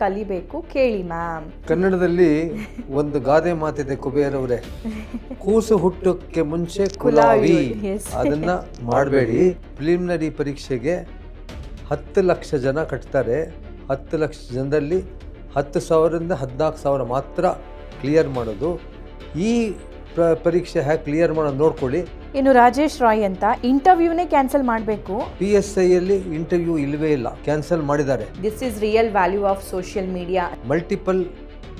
ಕಲಿಬೇಕು ಕೇಳಿ ಮ್ಯಾಮ್ ಕನ್ನಡದಲ್ಲಿ ಒಂದು ಗಾದೆ ಮಾತಿದೆ ಅವರೇ ಕೂಸು ಹುಟ್ಟಕ್ಕೆ ಮುಂಚೆ ಕುಲಾವಿ. Yes. ಅದನ್ನ ಮಾಡಬೇಡಿ. ಪ್ರಿಲಿಮಿನರಿ ಪರೀಕ್ಷೆಗೆ ಹತ್ತು ಲಕ್ಷ ಜನ ಕಟ್ತಾರೆ. ಹತ್ತು ಲಕ್ಷ ಜನದಲ್ಲಿ ಹತ್ತು ಸಾವಿರದಿಂದ ಹದಿನಾಲ್ಕು ಸಾವಿರ ಮಾತ್ರ ಕ್ಲಿಯರ್ ಮಾಡೋದು. ಈ ಪ್ರ- ಪರೀಕ್ಷೆ ಹ್ಯಾಗೆ ಕ್ಲಿಯರ್ ಮಾಡೋದು ನೋಡ್ಕೊಳ್ಳಿ. ಇನ್ನು ರಾಜೇಶ್ ರಾಯ್ ಅಂತ ಇಂಟರ್ವ್ಯೂನೇ ಕ್ಯಾನ್ಸಲ್ ಮಾಡಬೇಕು. ಪಿ ಎಸ್ ಐಯಲ್ಲಿ ಇಂಟರ್ವ್ಯೂ ಇಲ್ಲವೇ ಇಲ್ಲ ಕ್ಯಾನ್ಸಲ್ ಮಾಡಿದ್ದಾರೆ. This is real value of social media multiple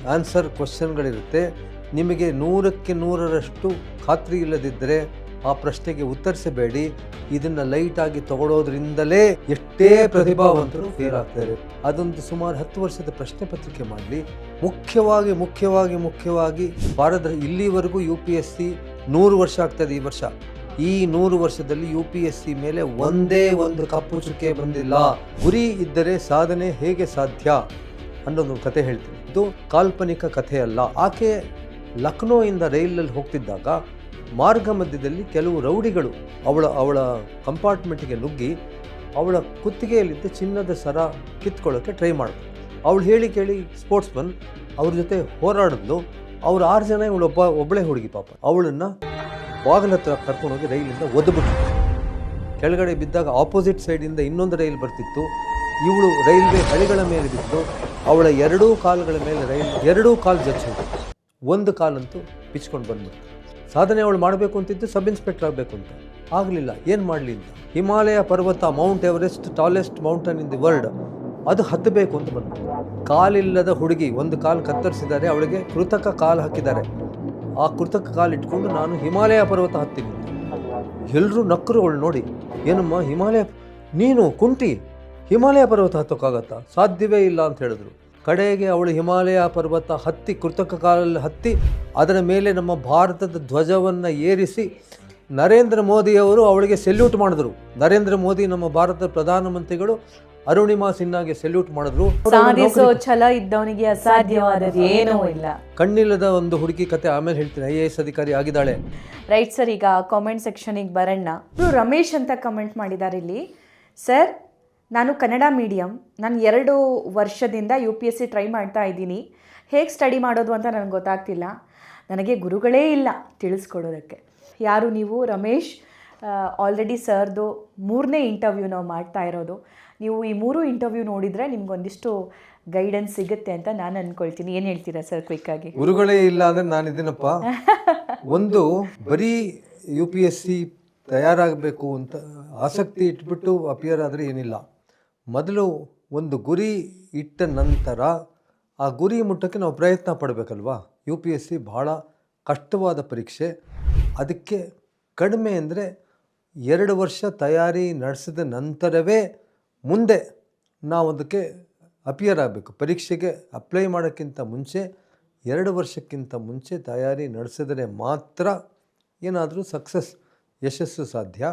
answer ಕ್ವಶನ್ಗಳಿರುತ್ತೆ ನಿಮಗೆ ನೂರಕ್ಕೆ ನೂರರಷ್ಟು ಖಾತ್ರಿ ಇಲ್ಲದಿದ್ದರೆ ಆ ಪ್ರಶ್ನೆಗೆ ಉತ್ತರಿಸಬೇಡಿ. ಇದನ್ನ ಲೈಟ್ ಆಗಿ ತಗೊಳ್ಳೋದ್ರಿಂದಲೇ ಎಷ್ಟೇ ಪ್ರತಿಭಾವಂತರು ಫೇಲ್ ಆಗ್ತಾರೆ. ಅದೊಂದು ಸುಮಾರು ಹತ್ತು ವರ್ಷದ ಪ್ರಶ್ನೆ ಪತ್ರಿಕೆ ಮಾಡಲಿ. ಮುಖ್ಯವಾಗಿ ಮುಖ್ಯವಾಗಿ ಮುಖ್ಯವಾಗಿ ಭಾರತ ಇಲ್ಲಿವರೆಗೂ ಯು ಪಿ ಎಸ್ ಸಿ ನೂರು ವರ್ಷ ಆಗ್ತದೆ ಈ ವರ್ಷ. ಈ ನೂರು ವರ್ಷದಲ್ಲಿ ಯು ಪಿ ಎಸ್ ಸಿ ಮೇಲೆ ಒಂದೇ ಒಂದು ಕಪ್ಪು ಚುಕ್ಕೆ ಬಂದಿಲ್ಲ. ಗುರಿ ಇದ್ದರೆ ಸಾಧನೆ ಹೇಗೆ ಸಾಧ್ಯ ಅನ್ನೋದು ಕತೆ ಹೇಳ್ತೀನಿ. ಇದು ಕಾಲ್ಪನಿಕ ಕಥೆ ಅಲ್ಲ ಆಕೆ ಲಕ್ನೋಯಿಂದ ರೈಲಲ್ಲಿ ಹೋಗ್ತಿದ್ದಾಗ ಮಾರ್ಗ ಮಧ್ಯದಲ್ಲಿ ಕೆಲವು ರೌಡಿಗಳು ಅವಳ ಅವಳ ಕಂಪಾರ್ಟ್ಮೆಂಟ್ಗೆ ನುಗ್ಗಿ ಅವಳ ಕುತ್ತಿಗೆಯಲ್ಲಿದ್ದ ಚಿನ್ನದ ಸರ ಕಿತ್ಕೊಳ್ಳೋಕ್ಕೆ ಟ್ರೈ ಮಾಡಿದ್ರು ಅವಳು ಹೇಳಿ ಕೇಳಿ ಸ್ಪೋರ್ಟ್ಸ್ ಮನ್ ಅವ್ರ ಜೊತೆ ಹೋರಾಡಿದ್ಲು. ಅವ್ರು ಆರು ಜನ ಇವಳು ಒಬ್ಬ, ಒಬ್ಬಳೇ ಹುಡುಗಿ ಪಾಪ. ಅವಳನ್ನು ಬಾಗಿಲ ಹತ್ರ ಕರ್ಕೊಂಡೋಗಿ ರೈಲಿಂದ ಒದ್ದುಬಿಟ್ಟು ಕೆಳಗಡೆ ಬಿದ್ದಾಗ ಆಪೋಸಿಟ್ ಸೈಡಿಂದ ಇನ್ನೊಂದು ರೈಲ್ ಬರ್ತಿತ್ತು. ಇವಳು ರೈಲ್ವೆ ಹಳಿಗಳ ಮೇಲೆ ಬಿದ್ದು ಅವಳ ಎರಡೂ ಕಾಲುಗಳ ಮೇಲೆ ರೈಲ್, ಎರಡೂ ಕಾಲು ಜಚ್ಚು ಒಂದು ಕಾಲಂತೂ ಬಿಚ್ಕೊಂಡು ಬಂದ್ಬಿಡ್ತು. ಸಾಧನೆ ಅವಳು ಮಾಡಬೇಕು ಅಂತಿದ್ದು ಸಬ್ ಇನ್ಸ್ಪೆಕ್ಟರ್ ಆಗಬೇಕು ಅಂತ. ಆಗಲಿಲ್ಲ, ಏನು ಮಾಡಲಿ ಅಂತ. ಹಿಮಾಲಯ ಪರ್ವತ Mount Everest tallest mountain in the world. ಅದು ಹತ್ತಬೇಕು ಅಂತ ಬಂತು ಕಾಲಿಲ್ಲದ ಹುಡುಗಿ ಒಂದು ಕಾಲು ಕತ್ತರಿಸಿದ್ದಾರೆ ಅವಳಿಗೆ ಕೃತಕ ಕಾಲು ಹಾಕಿದ್ದಾರೆ. ಆ ಕೃತಕ ಕಾಲು ಇಟ್ಕೊಂಡು ನಾನು ಹಿಮಾಲಯ ಪರ್ವತ ಹತ್ತೀನಿ ಎಲ್ಲರೂ ನಕ್ಕರು ಅವಳು ನೋಡಿ, ಏನಮ್ಮ ಹಿಮಾಲಯ, ನೀನು ಕುಂಟಿ, ಹಿಮಾಲಯ ಪರ್ವತ ಹತ್ತೋಕ್ಕಾಗತ್ತಾ? ಸಾಧ್ಯವೇ ಇಲ್ಲ ಅಂತ ಹೇಳಿದ್ರು. ಕಡೆಗೆ ಅವಳು ಹಿಮಾಲಯ ಪರ್ವತ ಹತ್ತಿ ಕೃತಕ ಕಾಲದಲ್ಲಿ ಹತ್ತಿ ಅದರ ಮೇಲೆ ನಮ್ಮ ಭಾರತದ ಧ್ವಜವನ್ನು ಏರಿಸಿ ನರೇಂದ್ರ ಮೋದಿಯವರು ಅವಳಿಗೆ ಸೆಲ್ಯೂಟ್ ಮಾಡಿದ್ರು. ನರೇಂದ್ರ ಮೋದಿ ನಮ್ಮ ಭಾರತದ ಪ್ರಧಾನಮಂತ್ರಿಗಳು ಅರುಣಿಮಾ ಸಿನ್ಹಾಗೆ ಸೆಲ್ಯೂಟ್ ಮಾಡಿದ್ರು. ಛಲ ಇದ್ದವನಿಗೆ ಅಸಾಧ್ಯವಾದದ್ದು ಏನೂ ಇಲ್ಲ. ಕಣ್ಣಿಲ್ಲದ ಒಂದು ಹುಡುಗಿ ಕತೆ ಆಮೇಲೆ ಹೇಳ್ತೀನಿ. ಐ ಎ ಎಸ್ ಅಧಿಕಾರಿ ಆಗಿದ್ದಾಳೆ. ರೈಟ್ ಸರ್ ಈಗ ಕಾಮೆಂಟ್ ಸೆಕ್ಷನ್ ಬರೋಣ. ರಮೇಶ್ ಅಂತ ಕಮೆಂಟ್ ಮಾಡಿದ್ದಾರೆ ಇಲ್ಲಿ. ಸರ್ ನಾನು ಕನ್ನಡ ಮೀಡಿಯಮ್ ನಾನು ಎರಡು ವರ್ಷದಿಂದ U P S C try ಮಾಡ್ತಾ ಇದ್ದೀನಿ. ಹೇಗೆ ಸ್ಟಡಿ ಮಾಡೋದು ಅಂತ ನನಗೆ ಗೊತ್ತಾಗ್ತಿಲ್ಲ. ನನಗೆ ಗುರುಗಳೇ ಇಲ್ಲ ತಿಳಿಸ್ಕೊಡೋದಕ್ಕೆ. ಯಾರು ನೀವು? ರಮೇಶ್ ಆಲ್ರೆಡಿ ಸರ್ದು ಮೂರನೇ ಇಂಟರ್ವ್ಯೂ ನಾವು ಮಾಡ್ತಾ ಇರೋದು. ನೀವು ಈ ಮೂರು ಇಂಟರ್ವ್ಯೂ ನೋಡಿದರೆ ನಿಮ್ಗೊಂದಿಷ್ಟು ಗೈಡೆನ್ಸ್ ಸಿಗುತ್ತೆ ಅಂತ ನಾನು ಅಂದ್ಕೊಳ್ತೀನಿ ಏನು ಹೇಳ್ತೀರಾ ಸರ್ ಕ್ವಿಕ್ಕಾಗಿ ಗುರುಗಳೇ ಇಲ್ಲ ಅಂದ್ರೆ ನಾನಿದ್ದೀನಪ್ಪ ಒಂದು ಬರೀ ಯು ಪಿ ಎಸ್ ಸಿ ತಯಾರಾಗಬೇಕು ಅಂತ ಆಸಕ್ತಿ ಇಟ್ಬಿಟ್ಟು ಅಪಿಯರ್ ಆದರೆ ಏನಿಲ್ಲ. ಮೊದಲು ಒಂದು ಗುರಿ ಇಟ್ಟ ನಂತರ ಆ ಗುರಿ ಮುಟ್ಟಕ್ಕೆ ನಾವು ಪ್ರಯತ್ನ ಪಡಬೇಕಲ್ವಾ? ಯು ಪಿ ಎಸ್ ಸಿ ಭಾಳ ಕಷ್ಟವಾದ ಪರೀಕ್ಷೆ. ಅದಕ್ಕೆ ಕಡಿಮೆ ಅಂದರೆ ಎರಡು ವರ್ಷ ತಯಾರಿ ನಡೆಸಿದ ನಂತರವೇ ಮುಂದೆ ನಾವು ಅದಕ್ಕೆ ಅಪಿಯರ್ ಆಗಬೇಕು. ಪರೀಕ್ಷೆಗೆ ಅಪ್ಲೈ ಮಾಡೋಕ್ಕಿಂತ ಮುಂಚೆ, ಎರಡು ವರ್ಷಕ್ಕಿಂತ ಮುಂಚೆ ತಯಾರಿ ನಡೆಸಿದರೆ ಮಾತ್ರ ಏನಾದರೂ ಸಕ್ಸಸ್ ಯಶಸ್ಸು ಸಾಧ್ಯ.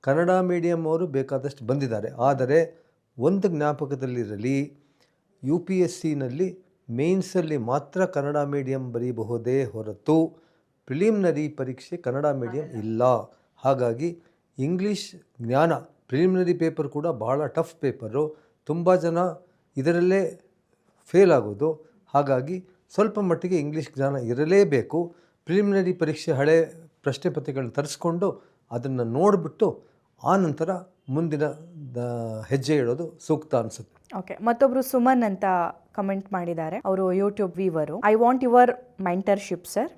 ಕನ್ನಡ ಮೀಡಿಯಮ್ ಅವರು ಬೇಕಾದಷ್ಟು ಬಂದಿದ್ದಾರೆ. ಆದರೆ ಒಂದು ಜ್ಞಾಪಕದಲ್ಲಿರಲಿ ಯು ಪಿ ಎಸ್ ಸಿನಲ್ಲಿ ಮೇನ್ಸಲ್ಲಿ ಮಾತ್ರ ಕನ್ನಡ ಮೀಡಿಯಂ ಬರೀಬಹುದೇ ಹೊರತು ಪ್ರಿಲಿಮಿನರಿ ಪರೀಕ್ಷೆ ಕನ್ನಡ ಮೀಡಿಯಂ ಇಲ್ಲ. ಹಾಗಾಗಿ ಇಂಗ್ಲೀಷ್ ಜ್ಞಾನ ಪ್ರಿಲಿಮಿನರಿ ಪೇಪರ್ ಕೂಡ ಬಹಳ ಟಫ್ ಪೇಪರು. ತುಂಬ ಜನ ಇದರಲ್ಲೇ ಫೇಲ್ ಆಗೋದು. ಹಾಗಾಗಿ ಸ್ವಲ್ಪ ಮಟ್ಟಿಗೆ ಇಂಗ್ಲೀಷ್ ಜ್ಞಾನ ಇರಲೇಬೇಕು. ಪ್ರಿಲಿಮಿನರಿ ಪರೀಕ್ಷೆ ಹಳೆ ಪ್ರಶ್ನೆ ಪತ್ರಿಕೆಗಳನ್ನ ತರಿಸ್ಕೊಂಡು ಅದನ್ನು ನೋಡಿಬಿಟ್ಟು ಆ ನಂತರ ಮುಂದಿನ ಹೆಜ್ಜೆ ಇಡೋದು ಸೂಕ್ತ ಅನಿಸುತ್ತೆ. ಓಕೆ ಮತ್ತೊಬ್ರು ಸುಮನ್ ಅಂತ ಕಮೆಂಟ್ ಮಾಡಿದ್ದಾರೆ. ಅವರು YouTube viewer I want your mentorship sir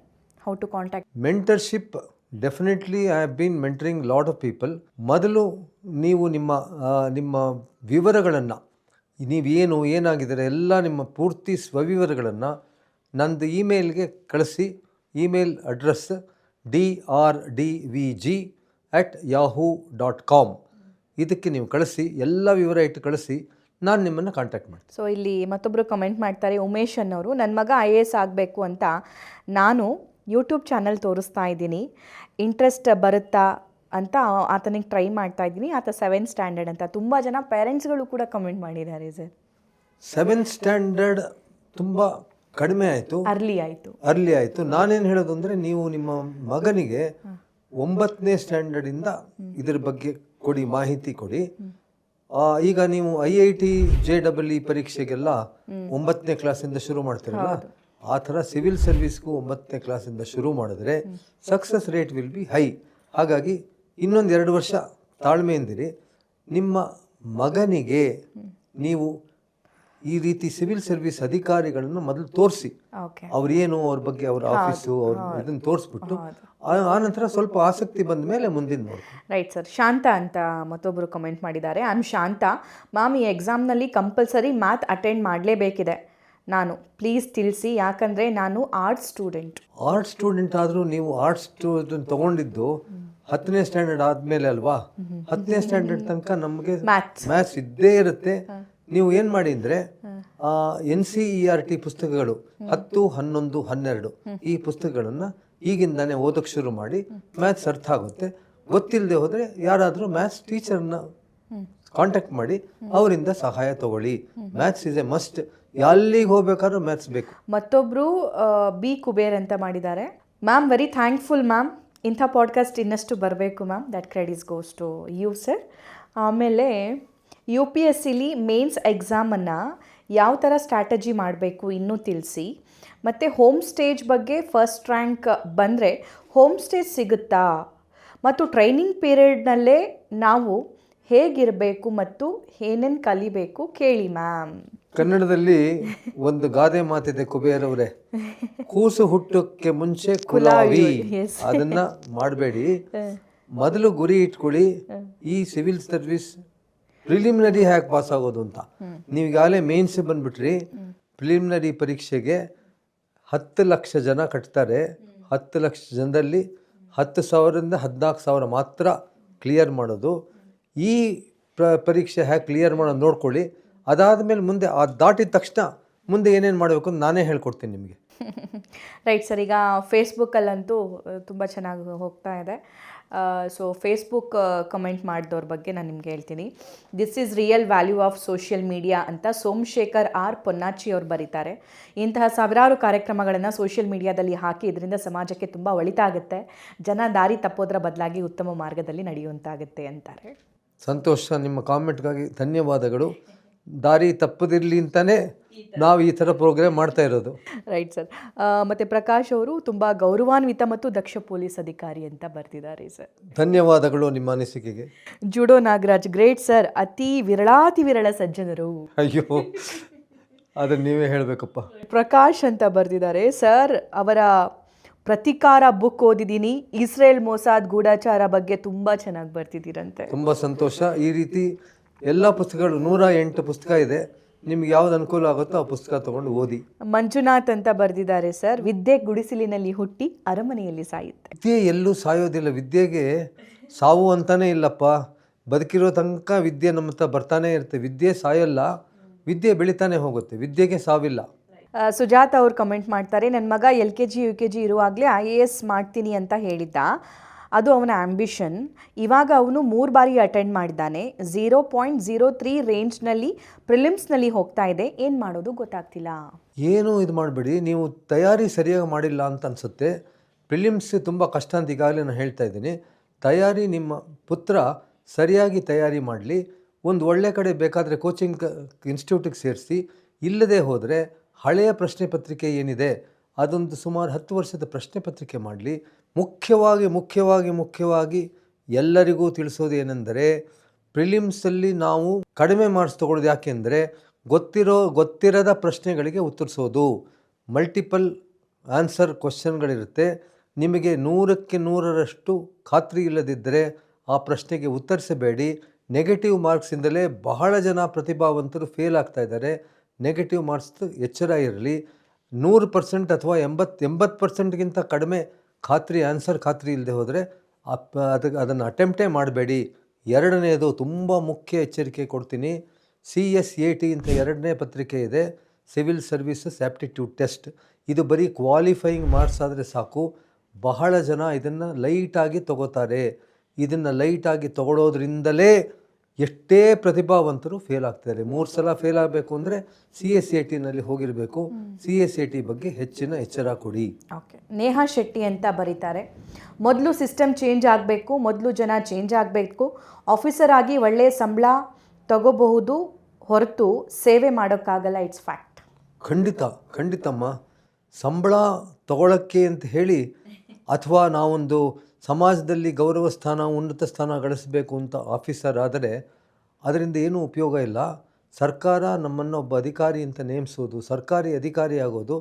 how to contact mentorship definitely I have been mentoring lot of people ಮೊದಲು ನೀವು ನಿಮ್ಮ ನಿಮ್ಮ ವಿವರಗಳನ್ನು ನೀವೇನು ಏನಾಗಿದ್ದಾರೆ ಎಲ್ಲ ನಿಮ್ಮ ಪೂರ್ತಿ ಸ್ವವಿವರಗಳನ್ನು ನಂದು ಇಮೇಲ್ಗೆ ಕಳಿಸಿ. Email address D R D V G at Yahoo dot com ಇದಕ್ಕೆ ನೀವು ಕಳಿಸಿ ಎಲ್ಲ ವಿವರ ಇಟ್ಟು ಕಳಿಸಿ ನಾನು ನಿಮ್ಮನ್ನು ಕಾಂಟ್ಯಾಕ್ಟ್ ಮಾಡ್ತೀನಿ. ಸೊ ಇಲ್ಲಿ ಮತ್ತೊಬ್ಬರು ಕಮೆಂಟ್ ಮಾಡ್ತಾರೆ ಉಮೇಶ್ ಅನ್ನೋರು ನನ್ನ ಮಗ ಐ ಎ ಎಸ್ ಆಗಬೇಕು ಅಂತ ನಾನು ಯೂಟ್ಯೂಬ್ ಚಾನಲ್ ತೋರಿಸ್ತಾ ಇದ್ದೀನಿ. ಇಂಟ್ರೆಸ್ಟ್ ಬರುತ್ತಾ ಅಂತ ಆತನಿಗೆ ಟ್ರೈ ಮಾಡ್ತಾ ಇದ್ದೀನಿ. ಆತ ಸೆವೆಂತ್ ಸ್ಟ್ಯಾಂಡರ್ಡ್ ಅಂತ. ತುಂಬ ಜನ ಪೇರೆಂಟ್ಸ್ಗಳು ಕೂಡ ಕಮೆಂಟ್ ಮಾಡಿದ್ದಾರೆ ಸರ್. ಸೆವೆಂತ್ ಸ್ಟ್ಯಾಂಡರ್ಡ್ ತುಂಬ ಕಡಿಮೆ ಆಯಿತು. ಅರ್ಲಿ ಆಯಿತು. ಅರ್ಲಿ ಆಯಿತು. ನಾನೇನು ಹೇಳೋದು ಅಂದರೆ ನೀವು ನಿಮ್ಮ ಮಗನಿಗೆ ಒಂಬತ್ತನೇ ಸ್ಟ್ಯಾಂಡರ್ಡಿಂದ ಇದ್ರ ಬಗ್ಗೆ ಕೊಡಿ ಮಾಹಿತಿ ಕೊಡಿ. ಈಗ ನೀವು I I T J double E ಪರೀಕ್ಷೆಗೆಲ್ಲ ಒಂಬತ್ತನೇ ಕ್ಲಾಸಿಂದ ಶುರು ಮಾಡ್ತೀರಲ್ಲ? ಆ ಥರ ಸಿವಿಲ್ ಸರ್ವಿಸ್ಗೂ ಒಂಬತ್ತನೇ ಕ್ಲಾಸಿಂದ ಶುರು ಮಾಡಿದ್ರೆ success rate will be high. ಹಾಗಾಗಿ ಇನ್ನೊಂದು ಎರಡು ವರ್ಷ ತಾಳ್ಮೆಯಿಂದಿರಿ. ನಿಮ್ಮ ಮಗನಿಗೆ ನೀವು ಈ ರೀತಿ ಸಿವಿಲ್ ಸರ್ವಿಸ್ ಅಧಿಕಾರಿಗಳನ್ನು ಮೊದಲು ತೋರಿಸಿ. ಅವ್ರೇನು ಅವ್ರ ಬಗ್ಗೆ ಅವ್ರ ಆಫೀಸು ಅವ್ರ ಇದನ್ನ ತೋರಿಸ್ಬಿಟ್ಟು ಆ- ನಂತರ ಸ್ವಲ್ಪ ಆಸಕ್ತಿ ಬಂದ ಮೇಲೆ ಮುಂದಿನ ರೈಟ್ ಸರ್ ಶಾಂತ ಅಂತ ಮತ್ತೊಬ್ಬರು ಕಮೆಂಟ್ ಮಾಡಿದ್ದಾರೆ. I am Shanta. ಮ್ಯಾಮ್ ಈ ಎಕ್ಸಾಮ್ನಲ್ಲಿ ಕಂಪಲ್ಸರಿ ಮ್ಯಾಥ್ ಅಟೆಂಡ್ ಮಾಡಲೇಬೇಕಿದೆ. ನಾನು ಪ್ಲೀಸ್ ತಿಳಿಸಿ ಯಾಕಂದರೆ ನಾನು ಆರ್ಟ್ಸ್ ಸ್ಟೂಡೆಂಟ್ ಆರ್ಟ್ಸ್ ಸ್ಟೂಡೆಂಟ್ ಆದರೂ ನೀವು ಆರ್ಟ್ಸ್ ಸ್ಟೂಡೆಂಟ್ ತಗೊಂಡಿದ್ದು ಹತ್ತನೇ ಸ್ಟ್ಯಾಂಡರ್ಡ್ ಆದಮೇಲೆ ಅಲ್ವಾ? ಹತ್ತನೇ ಸ್ಟ್ಯಾಂಡರ್ಡ್ ತನಕ ನಮಗೆ ಮ್ಯಾಥ್ಸ್ ಇದ್ದೇ ಇರುತ್ತೆ. ನೀವು ಏನು ಮಾಡಿ ಅಂದ್ರೆ N C E R T ಪುಸ್ತಕಗಳು ಹತ್ತು ಹನ್ನೊಂದು ಹನ್ನೆರಡು ಈ ಪುಸ್ತಕಗಳನ್ನು ಈಗಿಂದಾನೇ ಓದೋಕ್ಕೆ ಶುರು ಮಾಡಿ ಮ್ಯಾಥ್ಸ್ ಅರ್ಥ ಆಗುತ್ತೆ. ಗೊತ್ತಿಲ್ಲದೆ ಹೋದರೆ ಯಾರಾದರೂ ಮ್ಯಾಥ್ಸ್ ಟೀಚರ್ನ ಕಾಂಟ್ಯಾಕ್ಟ್ ಮಾಡಿ ಅವರಿಂದ ಸಹಾಯ ತಗೊಳ್ಳಿ. ಮ್ಯಾಥ್ಸ್ ಇಸ್ ಎ ಮಸ್ಟ್ ಎಲ್ಲಿಗೆ ಹೋಗ್ಬೇಕಾದ್ರೂ ಮ್ಯಾಥ್ಸ್ ಬೇಕು. ಮತ್ತೊಬ್ಬರು ಬಿ ಕುಬೇರ್ ಅಂತ ಮಾಡಿದ್ದಾರೆ. Ma'am very thankful ma'am. ಇಂಥ ಪಾಡ್ಕಾಸ್ಟ್ ಇನ್ನಷ್ಟು ಬರಬೇಕು ma'am. That credits goes to you sir ಆಮೇಲೆ ಯು ಪಿ ಎಸ್ ಸಿಲಿ ಮೇನ್ಸ್ ಎಕ್ಸಾಮನ್ನು ಯಾವ ಥರ ಸ್ಟ್ರಾಟಜಿ ಮಾಡಬೇಕು ಇನ್ನೂ ತಿಳಿಸಿ. ಮತ್ತು ಹೋಮ್ ಸ್ಟೇಜ್ ಬಗ್ಗೆ ಫಸ್ಟ್ ರ್ಯಾಂಕ್ ಬಂದರೆ ಹೋಮ್ ಸ್ಟೇಜ್ ಸಿಗುತ್ತಾ? ಮತ್ತು ಟ್ರೈನಿಂಗ್ ಪೀರಿಯಡ್ನಲ್ಲೇ ನಾವು ಹೇಗಿರಬೇಕು ಮತ್ತು ಏನೇನು ಕಲಿಬೇಕು ಕೇಳಿ ಮ್ಯಾಮ್. ಕನ್ನಡದಲ್ಲಿ ಒಂದು ಗಾದೆ ಮಾತಿದೆ ಕುಬೇರವರೇ ಕೂಸು ಹುಟ್ಟಕ್ಕೆ ಮುಂಚೆ ಕುಲಾವಿ. ಅದನ್ನ ಮಾಡಬೇಡಿ. ಮೊದಲು ಗುರಿ ಇಟ್ಕೊಳ್ಳಿ. ಈ ಸಿವಿಲ್ ಸರ್ವಿಸ್ ಪ್ರಿಲಿಮಿನರಿ ಹ್ಯಾಕ್ ಪಾಸ್ ಆಗೋದು ಅಂತ. ನೀವು ಈಗಾಗಲೇ ಮೇನ್ಸ್ ಬಂದ್ಬಿಟ್ರಿ. ಪ್ರಿಲಿಮಿನರಿ ಪರೀಕ್ಷೆಗೆ ಹತ್ತು ಲಕ್ಷ ಜನ ಕಟ್ತಾರೆ. ಹತ್ತು ಲಕ್ಷ ಜನರಲ್ಲಿ ಹತ್ತು ಸಾವಿರದಿಂದ ಹದಿನಾಲ್ಕು ಸಾವಿರ ಮಾತ್ರ ಕ್ಲಿಯರ್ ಮಾಡೋದು. ಈ ಪ್ರ ಪರೀಕ್ಷೆ ಹ್ಯಾಕ್ ಕ್ಲಿಯರ್ ಮಾಡೋದು ನೋಡ್ಕೊಳ್ಳಿ. ಅದಾದಮೇಲೆ ಮುಂದೆ ಆ ದಾಟಿದ ತಕ್ಷಣ ಮುಂದೆ ಏನೇನು ಮಾಡಬೇಕು ಅಂತ ನಾನೇ ಹೇಳ್ಕೊಡ್ತೀನಿ ನಿಮಗೆ. ರೈಟ್ ಸರ್ ಈಗ ಫೇಸ್ಬುಕ್ಕಲ್ಲಂತೂ ತುಂಬ ಚೆನ್ನಾಗಿ ಹೋಗ್ತಾ ಇದೆ. ಸೊ ಫೇಸ್ಬುಕ್ ಕಮೆಂಟ್ ಮಾಡಿದವ್ರ ಬಗ್ಗೆ ನಾನು ನಿಮ್ಗೆ ಹೇಳ್ತೀನಿ. This is real value of social media ಅಂತ ಸೋಮಶೇಖರ್ ಆರ್ ಪೊನ್ನಾಚಿ ಅವರು ಬರೀತಾರೆ. ಇಂತಹ ಸಾವಿರಾರು ಕಾರ್ಯಕ್ರಮಗಳನ್ನು ಸೋಷಿಯಲ್ ಮೀಡಿಯಾದಲ್ಲಿ ಹಾಕಿ ಇದರಿಂದ ಸಮಾಜಕ್ಕೆ ತುಂಬ ಒಳಿತಾಗುತ್ತೆ ಜನ ದಾರಿ ತಪ್ಪೋದ್ರ ಬದಲಾಗಿ ಉತ್ತಮ ಮಾರ್ಗದಲ್ಲಿ ನಡೆಯುವಂತಾಗುತ್ತೆ ಅಂತಾರೆ. ಸಂತೋಷ, ನಿಮ್ಮ ಕಾಮೆಂಟ್ಗಾಗಿ ಧನ್ಯವಾದಗಳು. ದಾರಿ ತಪ್ಪದಿರಲಿ ಅಂತಲೇ ನಾವು ಈ ಥರ ಪ್ರೋಗ್ರಾಮ್ ಮಾಡ್ತಾ ಇರೋದು. ರೈಟ್ ಸರ್ ಮತ್ತು ಪ್ರಕಾಶ್ ಅವರು ತುಂಬ ಗೌರವಾನ್ವಿತ ಮತ್ತು ದಕ್ಷ ಪೊಲೀಸ್ ಅಧಿಕಾರಿ ಅಂತ ಬರ್ತಿದ್ದಾರೆ ಸರ್ ಧನ್ಯವಾದಗಳು ನಿಮ್ಮ ಅನಿಸಿಕೆಗೆ. ಜುಡೋ ನಾಗರಾಜ್ ಗ್ರೇಟ್ ಸರ್ ಅತಿ ವಿರಳಾತಿ ವಿರಳ ಸಜ್ಜನರು. ಅಯ್ಯೋ ಅದನ್ನ ನೀವೇ ಹೇಳಬೇಕಪ್ಪ. ಪ್ರಕಾಶ್ ಅಂತ ಬರೆದಿದ್ದಾರೆ. ಸರ್ ಅವರ ಪ್ರತಿಕಾರ ಬುಕ್ ಓದಿದ್ದೀನಿ. ಇಸ್ರೇಲ್ ಮೊಸಾದ್ ಗೂಢಾಚಾರ ಬಗ್ಗೆ ತುಂಬ ಚೆನ್ನಾಗಿ ಬರ್ತಿದ್ದೀರಂತೆ. ತುಂಬ ಸಂತೋಷ. ಈ ರೀತಿ ಎಲ್ಲ ಪುಸ್ತಕಗಳು ನೂರ ಎಂಟು ಪುಸ್ತಕ ಇದೆ. ನಿಮ್ಗೆ ಯಾವ್ದು ಅನುಕೂಲ ಆಗುತ್ತೋ ಆ ಪುಸ್ತಕ ತಗೊಂಡು ಓದಿ. ಮಂಜುನಾಥ್ ಅಂತ ಬರೆದಿದ್ದಾರೆ ಸರ್. ವಿದ್ಯೆ ಗುಡಿಸಿಲಿನಲ್ಲಿ ಹುಟ್ಟಿ ಅರಮನೆಯಲ್ಲಿ ಸಾಯುತ್ತೆ. ವಿದ್ಯೆ ಎಲ್ಲೂ ಸಾಯೋದಿಲ್ಲ. ವಿದ್ಯೆಗೆ ಸಾವು ಅಂತಾನೆ ಇಲ್ಲಪ್ಪ. ಬದುಕಿರೋ ತನಕ ವಿದ್ಯೆ ನಮ್ಮ ಹತ್ರ ಬರ್ತಾನೆ ಇರುತ್ತೆ. ವಿದ್ಯೆ ಸಾಯಲ್ಲ. ವಿದ್ಯೆ ಬೆಳಿತಾನೆ ಹೋಗುತ್ತೆ. ವಿದ್ಯೆಗೆ ಸಾವಿಲ್ಲ. ಆ, ಸುಜಾತ ಅವ್ರು ಕಮೆಂಟ್ ಮಾಡ್ತಾರೆ ನನ್ನ ಮಗ L K G U K G ಇರುವಾಗಲೇ ಐ ಎ ಎಸ್ ಮಾಡ್ತೀನಿ ಅಂತ ಹೇಳಿದ್ದ. ಅದು ಅವನ ಆ್ಯಂಬಿಷನ್ ಇವಾಗ ಅವನು ಮೂರು ಬಾರಿ ಅಟೆಂಡ್ ಮಾಡಿದ್ದಾನೆ. ಝೀರೋ ಪಾಯಿಂಟ್ ಝೀರೋ ತ್ರೀ ರೇಂಜ್ನಲ್ಲಿ ಪ್ರಿಲಿಮ್ಸ್ನಲ್ಲಿ ಹೋಗ್ತಾ ಇದೆ. ಏನು ಮಾಡೋದು ಗೊತ್ತಾಗ್ತಿಲ್ಲ. ಏನು ಇದು ಮಾಡಬೇಡಿ. ನೀವು ತಯಾರಿ ಸರಿಯಾಗಿ ಮಾಡಿಲ್ಲ ಅಂತ ಅನಿಸುತ್ತೆ. ಪ್ರಿಲಿಮ್ಸ್ ತುಂಬ ಕಷ್ಟ ಅಂತ ಈಗಾಗಲೇ ನಾನು ಹೇಳ್ತಾ ಇದ್ದೀನಿ. ತಯಾರಿ ನಿಮ್ಮ ಪುತ್ರ ಸರಿಯಾಗಿ ತಯಾರಿ ಮಾಡಲಿ. ಒಂದು ಒಳ್ಳೆ ಕಡೆ ಬೇಕಾದರೆ ಕೋಚಿಂಗ್ ಇನ್ಸ್ಟಿಟ್ಯೂಟಿಗೆ ಸೇರಿಸಿ. ಇಲ್ಲದೆ ಹೋದರೆ ಹಳೆಯ ಪ್ರಶ್ನೆ ಪತ್ರಿಕೆ ಏನಿದೆ, ಅದೊಂದು ಸುಮಾರು ಹತ್ತು ವರ್ಷದ ಪ್ರಶ್ನೆ ಪತ್ರಿಕೆ ಮಾಡಲಿ. ಮುಖ್ಯವಾಗಿ ಮುಖ್ಯವಾಗಿ ಮುಖ್ಯವಾಗಿ ಎಲ್ಲರಿಗೂ ತಿಳಿಸೋದು ಏನೆಂದರೆ ಪ್ರಿಲಿಮ್ಸಲ್ಲಿ ನಾವು ಕಡಿಮೆ ಮಾರ್ಕ್ಸ್ ತೊಗೊಳ್ಳೋದು ಯಾಕೆಂದರೆ ಗೊತ್ತಿರೋ, ಗೊತ್ತಿರದ ಪ್ರಶ್ನೆಗಳಿಗೆ ಉತ್ತರಿಸೋದು. ಮಲ್ಟಿಪಲ್ ಆನ್ಸರ್ ಕ್ವಶನ್ಗಳಿರುತ್ತೆ ನಿಮಗೆ ನೂರಕ್ಕೆ ನೂರರಷ್ಟು ಖಾತ್ರಿ ಇಲ್ಲದಿದ್ದರೆ ಆ ಪ್ರಶ್ನೆಗೆ ಉತ್ತರಿಸಬೇಡಿ. ನೆಗೆಟಿವ್ ಮಾರ್ಕ್ಸಿಂದಲೇ ಬಹಳ ಜನ ಪ್ರತಿಭಾವಂತರು ಫೇಲ್ ಆಗ್ತಾ ಇದ್ದಾರೆ. ನೆಗೆಟಿವ್ ಮಾರ್ಕ್ಸ್ ಎಚ್ಚರ ಇರಲಿ. ನೂರು ಪರ್ಸೆಂಟ್ ಅಥವಾ ಎಂಬತ್ತು ಎಂಬತ್ತು ಪರ್ಸೆಂಟ್ಗಿಂತ ಕಡಿಮೆ ಖಾತ್ರಿ ಆನ್ಸರ್ ಖಾತ್ರಿ ಇಲ್ಲದೆ ಹೋದರೆ ಅದಕ್ಕೆ ಅದನ್ನು ಅಟೆಂಪ್ಟೇ ಮಾಡಬೇಡಿ. ಎರಡನೇದು ತುಂಬ ಮುಖ್ಯ ಎಚ್ಚರಿಕೆ ಕೊಡ್ತೀನಿ. ಸಿ ಎಸ್ ಎ ಟಿ ಅಂತ ಎರಡನೇ ಪತ್ರಿಕೆ ಇದೆ. ಸಿವಿಲ್ ಸರ್ವಿಸಸ್ ಆ್ಯಪ್ಟಿಟ್ಯೂಡ್ ಟೆಸ್ಟ್ ಇದು ಬರೀ ಕ್ವಾಲಿಫೈಯಿಂಗ್ ಮಾರ್ಕ್ಸ್ ಆದರೆ ಸಾಕು. ಬಹಳ ಜನ ಇದನ್ನು ಲೈಟಾಗಿ ತಗೋತಾರೆ. ಇದನ್ನು ಲೈಟಾಗಿ ತಗೊಳ್ಳೋದ್ರಿಂದಲೇ ಎಷ್ಟೇ ಪ್ರತಿಭಾವಂತರು ಫೇಲ್ ಆಗ್ತಾರೆ ಮೂರು ಸಲ ಫೇಲ್ ಆಗಬೇಕು ಅಂದರೆ ಸಿ ಎಸ್ ಎ ಟಿನಲ್ಲಿ ಹೋಗಿರಬೇಕು. ಸಿ ಎಸ್ ಎ ಟಿ ಬಗ್ಗೆ ಹೆಚ್ಚಿನ ಎಚ್ಚರ ಕೊಡಿ. ಓಕೆ ನೇಹಾ ಶೆಟ್ಟಿ ಅಂತ ಬರೀತಾರೆ. ಮೊದಲು ಸಿಸ್ಟಮ್ ಚೇಂಜ್ ಆಗಬೇಕು ಮೊದಲು ಜನ ಚೇಂಜ್ ಆಗಬೇಕು. ಆಫೀಸರ್ ಆಗಿ ಒಳ್ಳೆಯ ಸಂಬಳ ತಗೋಬಹುದು ಹೊರತು ಸೇವೆ ಮಾಡೋಕ್ಕಾಗಲ್ಲ ಇಟ್ಸ್ ಫ್ಯಾಕ್ಟ್ ಖಂಡಿತ ಖಂಡಿತಮ್ಮ. ಸಂಬಳ ತಗೊಳ್ಳೋಕ್ಕೆ ಅಂತ ಹೇಳಿ ಅಥವಾ ನಾವೊಂದು ಸಮಾಜದಲ್ಲಿ ಗೌರವ ಸ್ಥಾನ, ಉನ್ನತ ಸ್ಥಾನ ಗಳಿಸಬೇಕು ಅಂತ ಆಫೀಸರ್ ಆದರೆ ಅದರಿಂದ ಏನೂ ಉಪಯೋಗ ಇಲ್ಲ. ಸರ್ಕಾರ ನಮ್ಮನ್ನು ಒಬ್ಬ ಅಧಿಕಾರಿ ಅಂತ ನೇಮಿಸೋದು, ಸರ್ಕಾರಿ ಅಧಿಕಾರಿ ಆಗೋದು,